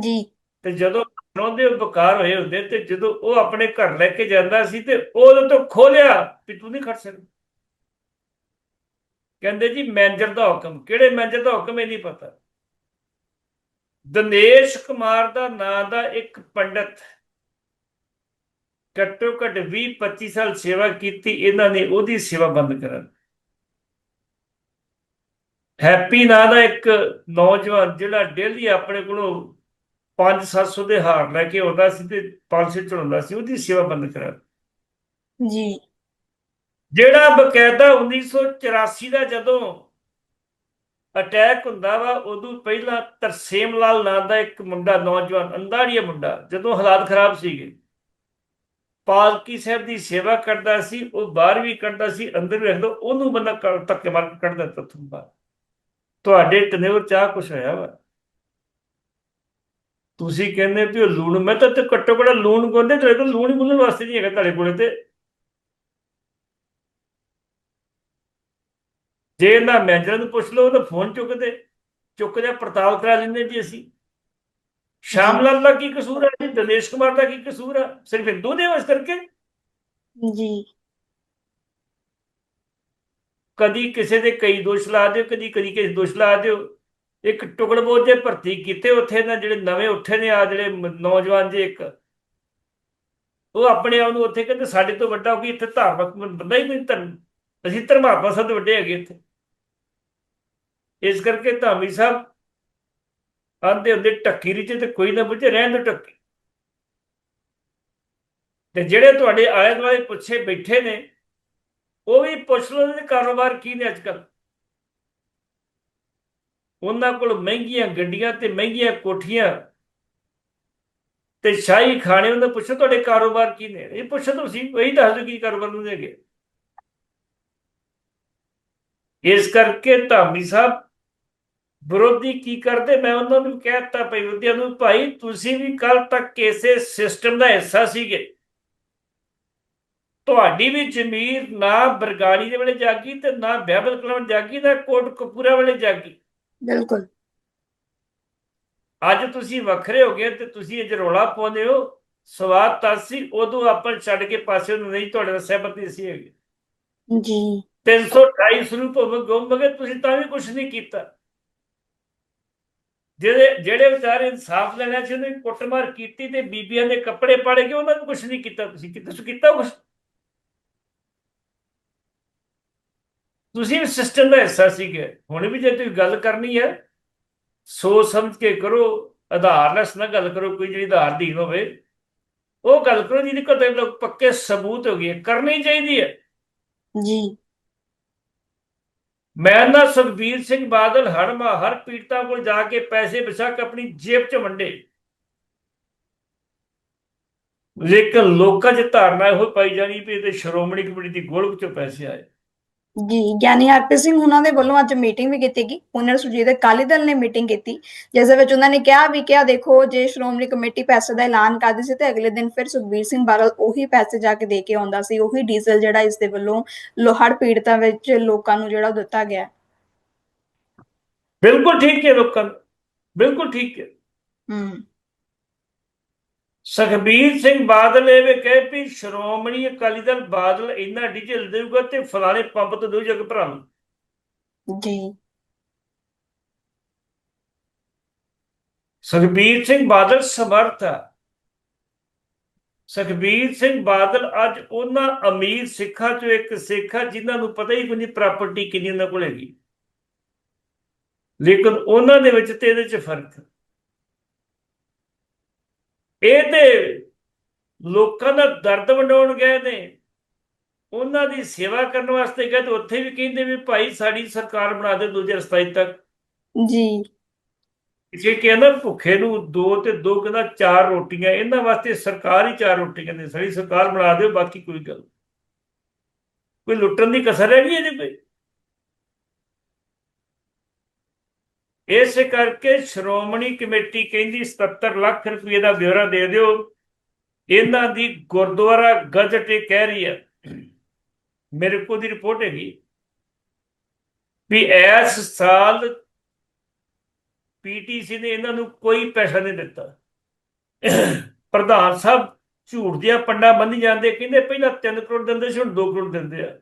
ਜੀ। ਤੇ ਜਦੋਂ ਉਹਦੇ ਬਕਾਰ ਹੋਏ ਹੁੰਦੇ ਤੇ ਜਦੋਂ ਉਹ ਆਪਣੇ ਘਰ ਲੈ ਕੇ ਜਾਂਦਾ ਸੀ ਤੇ ਉਹਦੇ ਤੋਂ ਖੋਲਿਆ ਵੀ ਤੂੰ ਨਹੀਂ ਖੜ ਸਕਦਾ। ਕਹਿੰਦੇ ਜੀ ਮੈਨੇਜਰ ਦਾ ਹੁਕਮ ਕਿਹੜੇ ਮੈਨੇਜਰ ਦਾ ਹੁਕਮ ਇਹ ਨਹੀਂ ਪਤਾ। ਦਿਨੇਸ਼ ਕੁਮਾਰ ਦਾ ਨਾਂ ਦਾ ਇੱਕ ਪੰਡਤ ਘੱਟੋ ਘੱਟ 20 25 ਸਾਲ ਸੇਵਾ ਕੀਤੀ ਇਹਨਾਂ ਨੇ ਉਹਦੀ ਸੇਵਾ ਬੰਦ ਕਰਾ ਦਿੱਤੀ। ਹੈਪੀ ਨਾਂ ਦਾ ਇੱਕ ਨੌਜਵਾਨ ਜਿਹੜਾ ਡੇਲੀ ਆਪਣੇ ਕੋਲੋਂ 5-700 ਦੇ ਹਾਰ ਲੈ ਕੇ ਆਉਂਦਾ ਸੀ ਤੇ 500 ਚੜਾਉਂਦਾ ਸੀ ਉਹਦੀ ਸੇਵਾ ਬੰਦ ਕਰਾ। ਜੀ ਜਿਹੜਾ ਬਕਾਇਦਾ 1984 ਦਾ ਜਦੋਂ ਅਟੈਕ ਹੁੰਦਾ ਵਾ ਉਦੋਂ ਪਹਿਲਾਂ ਤਰਸੇਮ ਲਾਲ ਨਾਂ ਦਾ ਇੱਕ ਮੁੰਡਾ ਨੌਜਵਾਨ ਅੰਦਾੜੀਆ ਮੁੰਡਾ ਜਦੋਂ ਹਾਲਾਤ ਖਰਾਬ ਸੀਗੇ ਪਾਲਕੀ ਸਾਹਿਬ ਦੀ ਸੇਵਾ ਕਰਦਾ ਸੀ ਉਹ ਬਾਹਰ ਵੀ ਕੱਢਦਾ ਸੀ ਅੰਦਰ ਵੀ ਰੱਖਦਾ ਉਹਨੂੰ ਬੰਦਾ ਧੱਕੇ ਮਾਰ ਕੇ ਕੱਢ ਦਿੱਤਾ ਤੋਂ ਬਾਹਰ ਤੁਹਾਡੇ ਟਨੇਵਰ ਚਾਹ ਕੁਛ ਹੋਇਆ ਵਾ? ਤੁਸੀਂ ਕਹਿੰਦੇ ਵੀ ਉਹ ਲੂਣ ਮੈਂ ਤਾਂ ਤੇ ਘੱਟੋ ਘੱਟ ਲੂਣ ਗੁੰਦੇ ਤੁਹਾਡੇ ਕੋਲ ਲੂਣ ਹੀ ਗੁੰਨਣ ਵਾਸਤੇ ਨਹੀਂ ਹੈਗਾ ਤੁਹਾਡੇ ਕੋਲੇ ਤੇ। ਜੇ ਇਹਨਾਂ ਮੈਨੇਜਰ ਨੂੰ ਪੁੱਛ ਲਓ ਤਾਂ ਫੋਨ ਚੁੱਕਦੇ ਚੁੱਕਦੇ ਪੜਤਾਲ ਕਰਾ ਲੈਂਦੇ ਜੀ ਅਸੀਂ। ਸ਼ਾਮ ਲਾਲ ਦਾ ਕੀ ਕਸੂਰ ਹੈ ਜੀ? ਦਿਨੇਸ਼ ਕੁਮਾਰ ਦਾ ਕੀ ਕਸੂਰ ਹੈ ਸਿਰਫ ਹਿੰਦੂ ਨੇ ਇਸ ਕਰਕੇ? ਜੀ। ਕਦੀ ਕਿਸੇ ਦੇ ਕਈ ਦੋਸ਼ ਲਾ ਦਿਓ, ਕਦੀ ਕਦੀ ਕਿਸੇ ਦੋਸ਼ ਲਾ ਦਿਓ। ਇੱਕ ਟੁਕੜਬੋਝ ਦੇ ਭਰਤੀ ਕੀਤੇ ਉੱਥੇ ਨਾ, ਜਿਹੜੇ ਨਵੇਂ ਉੱਠੇ ਨੇ ਆ ਜਿਹੜੇ ਨੌਜਵਾਨ ਜੇ ਇੱਕ, ਉਹ ਆਪਣੇ ਆਪ ਨੂੰ ਉੱਥੇ ਕਹਿੰਦੇ, ਸਾਡੇ ਤੋਂ ਵੱਡਾ ਕੋਈ ਇੱਥੇ ਧਾਰਮਿਕ ਬੰਦਾ ਹੀ ਨਹੀਂ ਧਰਮ, ਅਸੀਂ ਧਰਮਾਤਮਾ ਸਭ ਤੋਂ ਵੱਡੇ ਹੈਗੇ ਇੱਥੇ। ਇਸ ਕਰਕੇ ਧਾਮੀ ਸਾਹਿਬ ਆਂਦੇ ਹੁੰਦੇ ਟੱਕੀ ਰਿਚ ਤੇ ਕੋਈ ਨਾ ਬੁੱਝੇ, ਰਹਿਣ ਦੋ ਟੱਕੀ ਤੇ ਜਿਹੜੇ ਤੁਹਾਡੇ ਆਲੇ ਦੁਆਲੇ ਪੁੱਛੇ ਬੈਠੇ ਨੇ ਉਹ ਵੀ ਪੁੱਛ ਲਓ ਦੇ ਕਾਰੋਬਾਰ ਕੀ ਨੇ ਅੱਜਕੱਲ ਉਹਨਾਂ ਕੋਲ ਮਹਿੰਗੀਆਂ ਗੱਡੀਆਂ ਤੇ ਮਹਿੰਗੀਆਂ ਕੋਠੀਆਂ ਤੇ ਸ਼ਾਹੀ ਖਾਣੇ, ਉਹਨਾਂ ਪੁੱਛੋ ਤੁਹਾਡੇ ਕਾਰੋਬਾਰ ਕੀ ਨੇ? ਇਹ ਪੁੱਛੋ ਤੁਸੀਂ, ਉਹੀ ਦੱਸ ਦਿਓ ਕੀ ਕਾਰੋਬਾਰ ਨੂੰ ਦੇਗੇ ਇਸ ਕਰਕੇ ਧਾਮੀ ਸਾਹਿਬ ਵਿਰੋਧੀ ਕੀ ਕਰਦੇ? ਮੈਂ ਉਹਨਾਂ ਨੂੰ ਕਹਿਤਾ ਪਈ ਵਿਰੋਧੀਆਂ ਨੂੰ, ਭਾਈ ਤੁਸੀਂ ਵੀ ਕੱਲ ਤੱਕ ਇਸੇ ਸਿਸਟਮ ਦਾ ਹਿੱਸਾ ਸੀਗੇ। ਤੁਹਾਡੀ ਵੀ ਜ਼ਮੀਰ ਨਾ ਬਰਗਾੜੀ ਦੇ ਵੇਲੇ ਜਾਗੀ ਤੇ ਨਾ ਬਹਿਬਲ ਕਲਮ ਜਾਗੀ ਨਾ ਕੋਟ ਕਪੂਰਾ ਵੇਲੇ ਜਾਗੀ। ਬਿਲਕੁਲ। ਅੱਜ ਤੁਸੀਂ ਵੱਖਰੇ ਹੋ ਗਏ ਤੇ ਤੁਸੀਂ ਇਹ ਰੌਲਾ ਪਾਉਂਦੇ ਹੋ। ਸਵਾਦ ਤਾਂ ਸੀ ਉਦੋਂ ਆਪਾਂ ਛੱਡ ਕੇ ਪਾਸੇ ਨੂੰ ਨਹੀਂ ਤੁਹਾਡੇ ਨਾਲ ਸਹਿਮਤ ਸੀ ਹੈਗੇ। ਜੀ। 328 ਸਰੂਪ ਗੁੰਮਗੇ ਤੁਸੀਂ ਤਾਂ ਵੀ ਕੁਝ ਨਹੀਂ ਕੀਤਾ। ਜਿਹੜੇ ਜਿਹੜੇ ਵਿਚਾਰੇ ਇਨਸਾਫ ਲੈਣਾ ਸੀ ਉਹਨੇ ਕੁੱਟਮਾਰ ਕੀਤੀ ਤੇ ਬੀਬੀਆਂ ਦੇ ਕੱਪੜੇ ਪਾੜੇ ਕੇ ਉਹਨਾਂ ਨੂੰ ਕੁਝ ਨਹੀਂ ਕੀਤਾ ਤੁਸੀਂ? ਕੀਤਾ ਤੁਸੀਂ ਕੀਤਾ ਕੁਝ ਤੁਸੀਂ ਵੀ ਸਿਸਟਮ ਦਾ ਹਿੱਸਾ ਸੀਗੇ। ਹੁਣ ਵੀ ਜੇ ਤੁਸੀਂ ਗੱਲ ਕਰਨੀ ਹੈ ਸੋਚ ਸਮਝ ਕੇ ਕਰੋ ਆਧਾਰਲੈਸ ਨਾ ਗੱਲ ਕਰੋ ਕੋਈ ਜਿਹੜੀ ਆਧਾਰਹੀਨ ਹੋਵੇ ਉਹ ਗੱਲ ਕਰੋ ਜਿਹਦੇ ਕੋਲ ਤੇ ਪੱਕੇ ਸਬੂਤ ਹੋ ਗਏ ਕਰਨੀ ਚਾਹੀਦੀ ਹੈ। ਜੀ। ਮੈਂ ਨਾ ਸੁਖਬੀਰ ਸਿੰਘ ਬਾਦਲ ਹਰ ਮਾ ਹਰ ਪੀੜਤਾ ਕੋਲ ਜਾ ਕੇ ਪੈਸੇ ਬਚਾ ਕੇ ਆਪਣੀ ਜੇਬ 'ਚ ਵੰਡੇ। ਲੇਕਿਨ ਲੋਕਾਂ 'ਚ ਧਾਰਨਾ ਇਹੋ ਪਾਈ ਜਾਣੀ ਵੀ ਇਹ ਤੇ ਸ਼੍ਰੋਮਣੀ ਕਮੇਟੀ ਦੀ ਗੋਲਕ 'ਚੋਂ ਪੈਸੇ ਆਏ। ਜੀ ਗਿਆਨੀ ਹਰਪ੍ਰੀਤ ਸਿੰਘ ਉਹਨਾਂ ਦੇ ਵੱਲੋਂ ਅੱਜ ਮੀਟਿੰਗ ਵੀ ਕੀਤੀ ਗਈ। ਪੁਨਰ ਸੁਰਜੀਤ ਅਕਾਲੀ ਦਲ ਨੇ ਮੀਟਿੰਗ ਕੀਤੀ ਜਿਸ ਦੇ ਵਿੱਚ ਉਹਨਾਂ ਨੇ ਕਿਹਾ ਵੀ ਕਿ ਆ ਦੇਖੋ ਜੇ ਸ਼੍ਰੋਮਣੀ ਕਮੇਟੀ ਪੈਸੇ ਦਾ ਐਲਾਨ ਕਰਦੀ ਸੀ ਤੇ ਅਗਲੇ ਦਿਨ ਫਿਰ ਸੁਖਬੀਰ ਸਿੰਘ ਬਾਦਲ ਉਹੀ ਪੈਸੇ ਜਾ ਕੇ ਦੇ ਕੇ ਆਉਂਦਾ ਸੀ ਉਹੀ ਡੀਜ਼ਲ ਜਿਹੜਾ ਇਸ ਦੇ ਵੱਲੋਂ ਲੋਹੜ ਪੀੜਤਾਂ ਵਿੱਚ ਲੋਕਾਂ ਨੂੰ ਜਿਹੜਾ ਦਿੱਤਾ ਗਿਆ। ਬਿਲਕੁਲ ਠੀਕ ਹੈ ਲੋਕਾਂ ਬਿਲਕੁਲ ਠੀਕ ਹੈ ਹੂੰ। ਸੁਖਬੀਰ ਸਿੰਘ ਬਾਦਲ ਇਹ ਵੀ ਕਹੇ ਵੀ ਸ਼੍ਰੋਮਣੀ ਅਕਾਲੀ ਦਲ ਬਾਦਲ ਇੰਨਾ ਡੀਜ਼ਲ ਦੇਊਗਾ ਤੇ ਫਲਾਣੇ ਪੰਪ ਤੋਂ ਦੋ ਜਗ ਭਰਾ ਲਓ ਜੀ। ਸੁਖਬੀਰ ਸਿੰਘ ਬਾਦਲ ਸਮਰਥ ਆ। ਸੁਖਬੀਰ ਸਿੰਘ ਬਾਦਲ ਅੱਜ ਉਹਨਾਂ ਅਮੀਰ ਸਿੱਖਾਂ ਚੋਂ ਇੱਕ ਸਿੱਖ ਆ ਜਿਨ੍ਹਾਂ ਨੂੰ ਪਤਾ ਹੀ ਕੋਈ ਨਹੀਂ ਪ੍ਰਾਪਰਟੀ ਕਿੰਨੀ ਉਹਨਾਂ ਕੋਲ ਹੈਗੀ। ਲੇਕਿਨ ਉਹਨਾਂ ਦੇ ਵਿੱਚ ਤੇ ਇਹਦੇ 'ਚ ਫ਼ਰਕ ਹੈ। ਇਹ ਤੇ ਲੋਕਾਂ ਦਾ ਦਰਦ ਵੰਡਾਉਣ ਗਏ ਨੇ ਉਹਨਾਂ ਦੀ ਸੇਵਾ ਕਰਨ ਵਾਸਤੇ ਗਏ ਤੇ ਉੱਥੇ ਵੀ ਕਹਿੰਦੇ ਵੀ ਭਾਈ ਸਾਡੀ ਸਰਕਾਰ ਬਣਾ ਦੇ 2027 ਤੱਕ। ਜੀ। ਜੇ ਕਹਿੰਦਾ ਭੁੱਖੇ ਨੂੰ ਦੋ ਤੇ ਦੋ ਕਹਿੰਦਾ ਚਾਰ ਰੋਟੀਆਂ ਇਹਨਾਂ ਵਾਸਤੇ ਸਰਕਾਰ ਹੀ ਚਾਰ ਰੋਟੀਆਂ ਦੇ ਸਾਡੀ ਸਰਕਾਰ ਬਣਾ ਦਿਓ ਬਾਕੀ ਕੋਈ ਗੱਲ ਕੋਈ ਲੁੱਟਣ ਦੀ ਕਸਰ ਹੈ ਨਹੀਂ ਇਹਦੇ ਕੋਈ? ਇਸੇ ਕਰਕੇ ਸ਼੍ਰੋਮਣੀ ਕਮੇਟੀ ਕਹਿੰਦੀ 77 ਲੱਖ ਰੁਪਏ ਦਾ ਬਿਓਰਾ ਦੇ ਦਿਓ। ਇਹਨਾਂ ਦੀ ਗੁਰਦੁਆਰਾ ਗਜਟ ਇਹ ਕਹਿ ਰਹੀ ਹੈ। ਮੇਰੇ ਕੋਲ ਦੀ ਰਿਪੋਰਟ ਹੈਗੀ। ਵੀ ਇਸ ਸਾਲ ਪੀਟੀਸੀ ਨੇ ਇਹਨਾਂ ਨੂੰ ਕੋਈ ਪੈਸਾ ਨਹੀਂ ਦਿੱਤਾ। ਪ੍ਰਧਾਨ ਸਾਹਿਬ ਝੂਠ ਦੀਆਂ ਪੰਡਾ ਬੰਨੀ ਜਾਂਦੇ, ਕਹਿੰਦੇ ਪਹਿਲਾਂ 3 ਕਰੋੜ ਦਿੰਦੇ ਸੀ, ਹੁਣ 2 ਕਰੋੜ ਦਿੰਦੇ ਆ।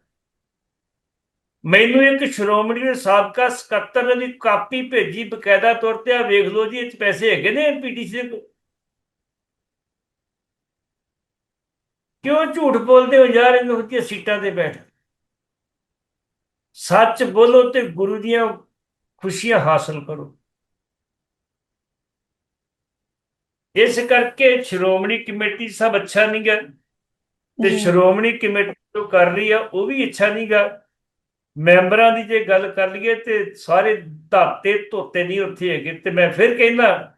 ਮੈਨੂੰ ਇੱਕ ਸ਼੍ਰੋਮਣੀ ਦੇ ਸਾਬਕਾ ਸਕੱਤਰ ਦੀ ਕਾਪੀ ਭੇਜੀ ਬਕਾਇਦਾ ਤੌਰ ਤੇ ਆ ਵੇਖ ਲਓ ਜੀ ਇਹ 'ਚ ਪੈਸੇ ਹੈਗੇ ਨੇ ਪੀਟੀਸੀ ਦੇ। ਕਿਉਂ ਝੂਠ ਬੋਲਦੇ ਹੋ ਯਾਰ ਇਹਨਾਂ ਉੱਚੀਆਂ ਸੀਟਾਂ ਤੇ ਬੈਠ ਸੱਚ ਬੋਲੋ ਤੇ ਗੁਰੂ ਦੀਆਂ ਖੁਸ਼ੀਆਂ ਹਾਸਲ ਕਰੋ ਇਸ ਕਰਕੇ ਸ਼੍ਰੋਮਣੀ ਕਮੇਟੀ ਸਭ ਅੱਛਾ ਨਹੀਂ ਗਾ ਤੇ। ਸ਼੍ਰੋਮਣੀ ਕਮੇਟੀ ਜੋ ਕਰ ਰਹੀ ਆ ਉਹ ਵੀ ਅੱਛਾ ਨਹੀਂ ਗਾ ਮੈਂਬਰਾਂ ਦੀ ਜੇ ਗੱਲ ਕਰ ਲਈਏ ਤੇ ਸਾਰੇ ਧਾਤੇ ਧੋਤੇ ਨਹੀਂ ਉੱਥੇ ਹੈਗੇ। ਤੇ ਮੈਂ ਫਿਰ ਕਹਿੰਦਾ,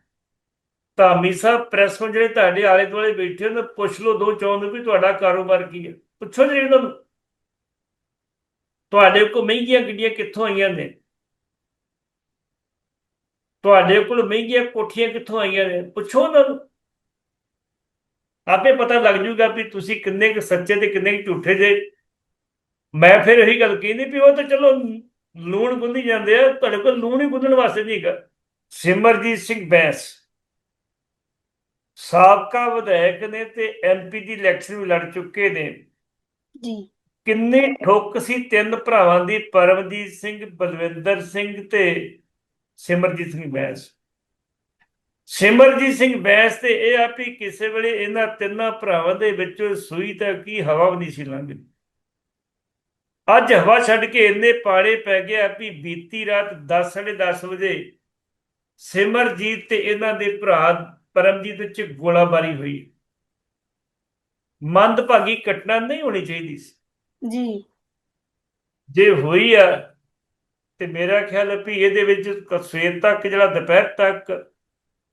ਧਾਮੀ ਸਾਹਿਬ ਪ੍ਰੈਸ ਨੂੰ ਜਿਹੜੇ ਤੁਹਾਡੇ ਆਲੇ ਦੁਆਲੇ ਬੈਠੇ ਨੇ ਪੁੱਛ ਲਓ ਦੋ ਚੌਂਦ ਵੀ ਤੁਹਾਡਾ ਕਾਰੋਬਾਰ ਕੀ ਹੈ। ਪੁੱਛੋ ਜੀ ਇਹਨਾਂ ਨੂੰ। ਤੁਹਾਡੇ ਕੋਲ ਮਹਿੰਗੀਆਂ ਗੱਡੀਆਂ ਕਿੱਥੋਂ ਆਈਆਂ ਨੇ? ਤੁਹਾਡੇ ਕੋਲ ਮਹਿੰਗੀਆਂ ਕੋਠੀਆਂ ਕਿੱਥੋਂ ਆਈਆਂ ਨੇ? ਪੁੱਛੋ ਉਹਨਾਂ ਨੂੰ। ਆਪੇ ਪਤਾ ਲੱਗ ਜੂਗਾ ਵੀ ਤੁਸੀਂ ਕਿੰਨੇ ਕੁ ਸੱਚੇ ਤੇ ਕਿੰਨੇ ਕੁ ਝੂਠੇ ਜੇ। ਮੈਂ ਫਿਰ ਇਹੀ ਗੱਲ ਕਹਿੰਦੀ ਵੀ ਉਹ ਤਾਂ ਚਲੋ ਲੂਣ ਗੁੰਦੀ ਜਾਂਦੇ ਆ ਤੁਹਾਡੇ ਕੋਲ ਲੂਣ ਹੀ ਗੁੰਦਣ ਵਾਸਤੇ ਨਹੀਂ ਹੈਗਾ। ਸਿਮਰਜੀਤ ਸਿੰਘ ਬੈਂਸ ਸਾਬਕਾ ਵਿਧਾਇਕ ਨੇ ਤੇ ਐਮਪੀ ਦੀ ਇਲੈਕਸ਼ਨ ਵੀ ਲੜ ਚੁੱਕੇ ਨੇ। ਜੀ। ਕਿੰਨੇ ਠੁੱਕ ਸੀ ਤਿੰਨ ਭਰਾਵਾਂ ਦੀ ਪਰਮਜੀਤ ਸਿੰਘ ਬਲਵਿੰਦਰ ਸਿੰਘ ਤੇ ਸਿਮਰਜੀਤ ਸਿੰਘ ਬੈਂਸ। ਸਿਮਰਜੀਤ ਸਿੰਘ ਬੈਂਸ ਤੇ ਇਹ ਆ ਵੀ ਕਿਸੇ ਵੇਲੇ ਇਹਨਾਂ ਤਿੰਨਾਂ ਭਰਾਵਾਂ ਦੇ ਵਿੱਚੋਂ ਸੂਈ ਤੱਕ ਕੀ ਹਵਾ ਵੀ ਨਹੀਂ ਸੀ ਲੰਘਦੀ। ਅੱਜ ਹਵਾ ਛੱਡ ਕੇ ਇੰਨੇ ਪਾੜੇ ਪੈ ਗਿਆ ਵੀ ਬੀਤੀ ਰਾਤ 10:30 ਵਜੇ ਸਿਮਰਜੀਤ ਤੇ ਇਹਨਾਂ ਦੇ ਭਰਾ ਪਰਮਜੀਤ ਵਿੱਚ ਗੋਲਾਬਾਰੀ ਹੋਈ। ਮੰਦਭਾਗੀ ਘਟਨਾ ਨਹੀਂ ਹੋਣੀ ਚਾਹੀਦੀ ਸੀ। ਜੀ। ਜੇ ਹੋਈ ਆ ਤੇ ਮੇਰਾ ਖਿਆਲ ਹੈ ਵੀ ਇਹਦੇ ਵਿੱਚ ਸਵੇਰ ਤੱਕ ਜਿਹੜਾ ਦੁਪਹਿਰ ਤੱਕ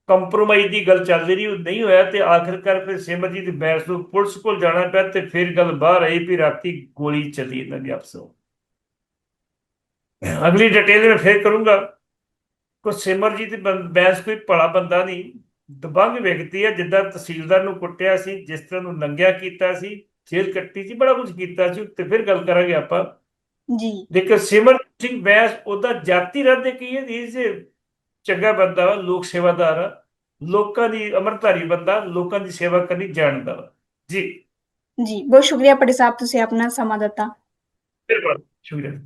ਕੰਪਰੋਮਾਈਜ਼ ਦੀ ਗੱਲ ਚੱਲਦੀ ਰਹੀ ਉਹ ਨਹੀਂ ਹੋਇਆ ਤੇ ਆਖਿਰਕਾਰ ਫਿਰ ਸਿਮਰਜੀਤ ਦੀ ਬੈਂਸ ਨੂੰ ਪੁਲਿਸ ਕੋਲ ਜਾਣਾ ਪਿਆ ਤੇ ਫਿਰ ਗੱਲ ਬਾਹਰ ਆਈ ਵੀ ਰਾਤੀ ਗੋਲੀ ਚੱਲੀ ਇਹਨਾਂ ਦੀ ਆਪਸ ਅਗਲੀ ਡਿਟੇਲ ਮੈਂ ਫਿਰ ਕਰੂੰਗਾ। ਕੋ ਸਿਮਰਜੀਤ ਬੈਂਸ ਕੋਈ ਭਲਾ ਬੰਦਾ ਨਹੀਂ। ਦਬੰਗ ਵਿਅਕਤੀ ਹੈ ਜਿੱਦਾਂ ਤਹਿਸੀਲਦਾਰ ਨੂੰ ਕੁੱਟਿਆ ਸੀ ਜਿਸ ਤਰ੍ਹਾਂ ਨੂੰ ਨੰਗਿਆ ਕੀਤਾ ਸੀ ਜੇਲ੍ਹ ਕੱਟੀ ਸੀ ਬੜਾ ਕੁਝ ਕੀਤਾ ਸੀ ਤੇ ਫਿਰ ਗੱਲ ਕਰਾਂਗੇ ਆਪਾਂ। ਜੀ। ਲੇਕਿਨ ਸਿਮਰ ਸਿੰਘ ਬੈਸ ਉਹਦਾ ਜਾਤੀ ਰੱਦ ਕੀ ਹੈ? ਇਸ ਚੰਗਾ ਬੰਦਾ ਵਾ ਲੋਕ ਸੇਵਾਦਾਰ ਆ। ਲੋਕਾਂ ਦੀ ਅਮਰਧਾਰੀ ਬੰਦਾ ਲੋਕਾਂ ਦੀ ਸੇਵਾ ਕਰਨੀ ਜਾਣਦਾ ਵਾ। ਜੀ। ਜੀ ਬਹੁਤ ਸ਼ੁਕਰੀਆ ਪਟਿ ਸਾਹਿਬ ਤੁਸੀਂ ਆਪਣਾ ਸਮਾਂ ਦਿੱਤਾ। ਬਿਲਕੁਲ ਸ਼ੁਕਰੀਆ।